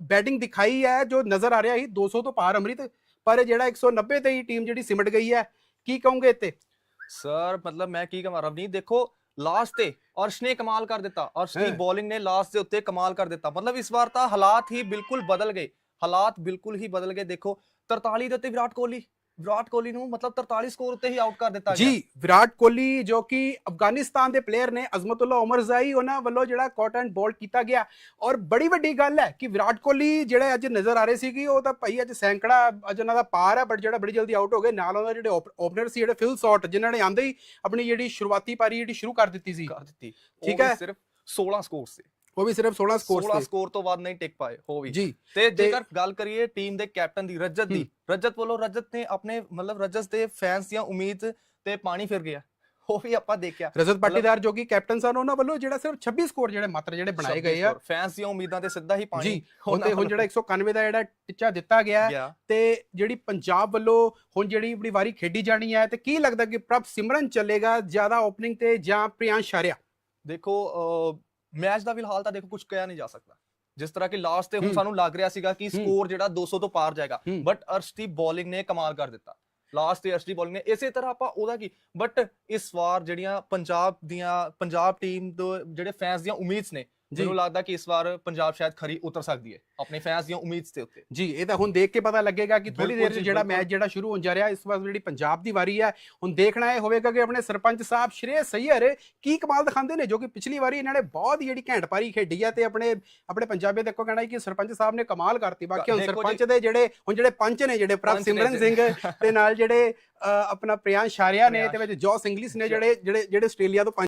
ਬੈਟਿੰਗ ਦਿਖਾਈ ਹੈ, ਜੋ ਨਜ਼ਰ ਆ ਰਿਹਾ ਸੀ 200 ਤੋਂ ਪਾਰ ਅੰਮ੍ਰਿਤ, ਪਰ ਇਹ ਜਿਹੜਾ 190 ਤੇ ਹੀ ਟੀਮ ਜਿਹੜੀ ਸਿਮਟ ਗਈ ਹੈ। ਕੀ ਕਹੋਗੇ ਇੱਥੇ? ਸਰ ਮਤਲਬ ਮੈਂ ਕੀ ਕਹਾਂ, ਰਵਨੀਤ ਦੇਖੋ ਲਾਸਟ ਤੇ ਅਰਸ਼ ਨੇ ਕਮਾਲ ਕਰ ਦਿੱਤਾ ਅਰਸ਼ ਦੀ। ਬੋਲਿੰਗ ਨੇ ਲਾਸਟ ਦੇ ਉੱਤੇ ਕਮਾਲ ਕਰ ਦਿੱਤਾ। ਮਤਲਬ ਇਸ ਵਾਰ ਤਾਂ ਹਾਲਾਤ ਹੀ ਬਿਲਕੁਲ ਬਦਲ ਗਏ। ਹਾਲਾਤ ਬਿਲਕੁਲ ਹੀ ਬਦਲ ਗਏ। ਦੇਖੋ 43 ਦੇ ਉੱਤੇ ਵਿਰਾਟ ਕੋਹਲੀ। ਵਿਰਾਟ ਕੋਹਲੀ ਨੂੰ ਮਤਲਬ 43 ਸਕੋਰ ਉੱਤੇ ਹੀ ਆਊਟ ਕਰ ਦਿੱਤਾ ਗਿਆ। ਜੀ ਵਿਰਾਟ ਕੋਹਲੀ ਜੋ ਕਿ ਅਫਗਾਨਿਸਤਾਨ ਦੇ ਪਲੇਅਰ ਨੇ ਅਜ਼ਮਤੁੱਲਾ ਉਮਰ ਜ਼ਾਈ ਉਹਨਾਂ ਵੱਲੋਂ ਜਿਹੜਾ ਕਾਟ ਐਂਡ ਬੋਲ ਕੀਤਾ ਗਿਆ। ਔਰ ਬੜੀ ਵੱਡੀ ਗੱਲ ਹੈ ਕਿ ਵਿਰਾਟ ਕੋਹਲੀ ਜਿਹੜੇ ਅੱਜ ਨਜ਼ਰ ਆ ਰਹੇ ਸੀ ਕਿ ਉਹ ਤਾਂ ਭਾਈ ਅੱਜ ਸੈਂਕੜਾ ਅੱਜ ਉਹਨਾਂ ਦਾ ਪਾਰ ਹੈ ਬਟ ਜਿਹੜਾ ਬੜੀ ਜਲਦੀ ਆਊਟ ਹੋ ਗਏ। ਨਾਲ ਉਹਨਾਂ ਦੇ ਜਿਹੜੇ ਓਪਨਰ ਸੀ ਜਿਹੜੇ ਫਿਲ ਸ਼ਾਟ ਜਿਨ੍ਹਾਂ ਨੇ ਆਂਦੇ ਹੀ ਆਪਣੀ ਜਿਹੜੀ ਸ਼ੁਰੂਆਤੀ ਪਾਰੀ ਜਿਹੜੀ ਸ਼ੁਰੂ ਕਰ ਦਿੱਤੀ ਸੀ। ਕਰ ਦਿੱਤੀ। ਠੀਕ ਹੈ। ਸਿਰਫ 16 ਸਕੋਰ ਸੀ। ਉਹ ਵੀ ਸਿਰਫ 16 ਸਕੋਰ 16 ਸੀ ਸਕੋਰ ਤੋਂ ਬਾਅਦ ਨਹੀਂ ਟਿਕ ਪਾਏ ਹੋ ਵੀ। ਜੀ ਤੇ ਜੇਕਰ ਗੱਲ ਕਰੀਏ ਟੀਮ ਦੇ ਕੈਪਟਨ ਦੀ ਰਜਤ ਦੀ। ਰਜਤ ਵੱਲੋਂ ਰਜਤ ਨੇ ਆਪਣੇ ਮਤਲਬ ਰਜਤ ਦੇ ਫੈਨਸ ਦੀਆਂ ਉਮੀਦ ਤੇ ਪਾਣੀ ਫਿਰ ਗਿਆ। ਉਹ ਵੀ ਆਪਾਂ ਦੇਖਿਆ। ਰਜਤ ਪਾਟੀਦਾਰ ਜੋ ਕਿ ਕੈਪਟਨ ਸਨ ਉਹਨਾਂ ਵੱਲੋਂ ਜਿਹੜਾ ਸਿਰਫ 26 ਸਕੋਰ ਜਿਹੜੇ ਮਾਤਰ ਜਿਹੜੇ ਬਣਾਏ ਗਏ ਆ। ਫੈਨਸ ਦੀਆਂ ਉਮੀਦਾਂ ਤੇ ਸਿੱਧਾ ਹੀ ਪਾਣੀ ਜੀ ਹੁਣ ਤੇ ਹੁਣ ਜਿਹੜਾ 191 ਦਾ ਜਿਹੜਾ ਟਿੱਚਾ ਦਿੱਤਾ ਗਿਆ ਤੇ ਜਿਹੜੀ ਪੰਜਾਬ ਵੱਲੋਂ ਹੁਣ ਜਿਹੜੀ ਆਪਣੀ ਵਾਰੀ ਖੇਡੀ ਜਾਣੀ ਹੈ ਤੇ ਕੀ ਲੱਗਦਾ ਕਿ ਪ੍ਰਭ ਸਿਮਰਨ ਚੱਲੇਗਾ ਜ਼ਿਆਦਾ ਓਪਨਿੰਗ ਤੇ ਜਾਂ ਪ੍ਰਿयांश ਸ਼ਾਰਿਆ? ਦੇਖੋ ਮੈਚ ਦਾ ਫਿਲਹਾਲ ਤਾਂ ਦੇਖੋ ਕੁਝ ਕਿਹਾ ਨਹੀਂ ਜਾ ਸਕਦਾ ਜਿਸ ਤਰ੍ਹਾਂ ਕਿ ਲਾਸਟ ਤੇ ਹੁਣ। ਸਾਨੂੰ ਲੱਗ ਰਿਹਾ ਸੀਗਾ ਕਿ। ਸਕੋਰ ਜਿਹੜਾ 200 ਤੋਂ ਪਾਰ ਜਾਏਗਾ। ਬਟ ਅਰਸ਼ਦੀਪ ਬੋਲਿੰਗ ਨੇ ਕਮਾਲ ਕਰ ਦਿੱਤਾ ਲਾਸਟ ਤੇ ਅਰਸ਼ਦੀਪ ਬੋਲਿੰਗ ਨੇ ਇਸੇ ਤਰ੍ਹਾਂ ਆਪਾਂ ਉਹਦਾ ਕੀ ਬਟ ਇਸ ਵਾਰ ਜਿਹੜੀਆਂ ਪੰਜਾਬ ਦੀਆਂ ਪੰਜਾਬ ਟੀਮ ਦੇ ਜਿਹੜੇ ਫੈਨਸ ਦੀਆਂ ਉਮੀਦਸ ਨੇ ਮੈਨੂੰ ਲੱਗਦਾ ਕਿ ਇਸ ਵਾਰ ਪੰਜਾਬ ਸ਼ਾਇਦ ਖਰੀ ਉਤਰ ਸਕਦੀ ਹੈ ਆਪਣੇ ਫੈਨਸ ਦੀਆਂ ਉਮੀਦਾਂ ਦੇ ਉੱਤੇ। ਜੀ ਇਹ ਤਾਂ ਹੁਣ ਦੇਖ ਕੇ ਪਤਾ ਲੱਗੇਗਾ ਕਿ ਥੋੜੀ ਦੇਰ 'ਚ ਜਿਹੜਾ ਮੈਚ ਜਿਹੜਾ ਸ਼ੁਰੂ ਹੋਣ ਜਾ ਰਿਹਾ ਇਸ ਵਾਰ ਜਿਹੜੀ ਪੰਜਾਬ ਦੀ ਵਾਰੀ ਹੈ ਹੁਣ ਦੇਖਣਾ ਇਹ ਹੋਵੇਗਾ ਕਿ ਆਪਣੇ ਸਰਪੰਚ ਸਾਹਿਬ ਸ਼੍ਰੇ ਸਈਅਰ ਕੀ ਕਮਾਲ ਦਿਖਾਉਂਦੇ ਨੇ ਜੋ ਕਿ ਪਿਛਲੀ ਵਾਰੀ ਇਹਨਾਂ ਨੇ ਬਹੁਤ ਜਿਹੜੀ ਘੈਂਟ ਪਾਰੀ ਖੇਡੀ ਹੈ ਤੇ ਆਪਣੇ ਆਪਣੇ ਪੰਜਾਬੀ ਦੇਖੋ ਕਹਿਣਾ ਕਿ ਸਰਪੰਚ ਸਾਹਿਬ ਨੇ ਕਮਾਲ ਕਰਤੀ। ਬਾਕੀ ਹੁਣ ਸਰਪੰਚ ਦੇ ਜਿਹੜੇ ਹੁਣ ਜਿਹੜੇ ਪੰਚ ਨੇ ਜਿਹੜੇ ਪ੍ਰਭ ਸਿਮਰਨ ਸਿੰਘ <laughs> ਤੇ ਨਾਲ ਜਿਹੜੇ ਆਪਣਾ ਪ੍ਰਿਆਨ ਸ਼ਾਰਿਆ ਨੇ ਤੇ ਵਿੱਚ ਜੋ ਸਿੰਗਲਿਸ ਨੇ ਜਿਹੜੇ ਜਿਹੜੇ ਜਿਹੜੇ ਆਸਟ੍ਰੇਲੀਆ ਤੋਂ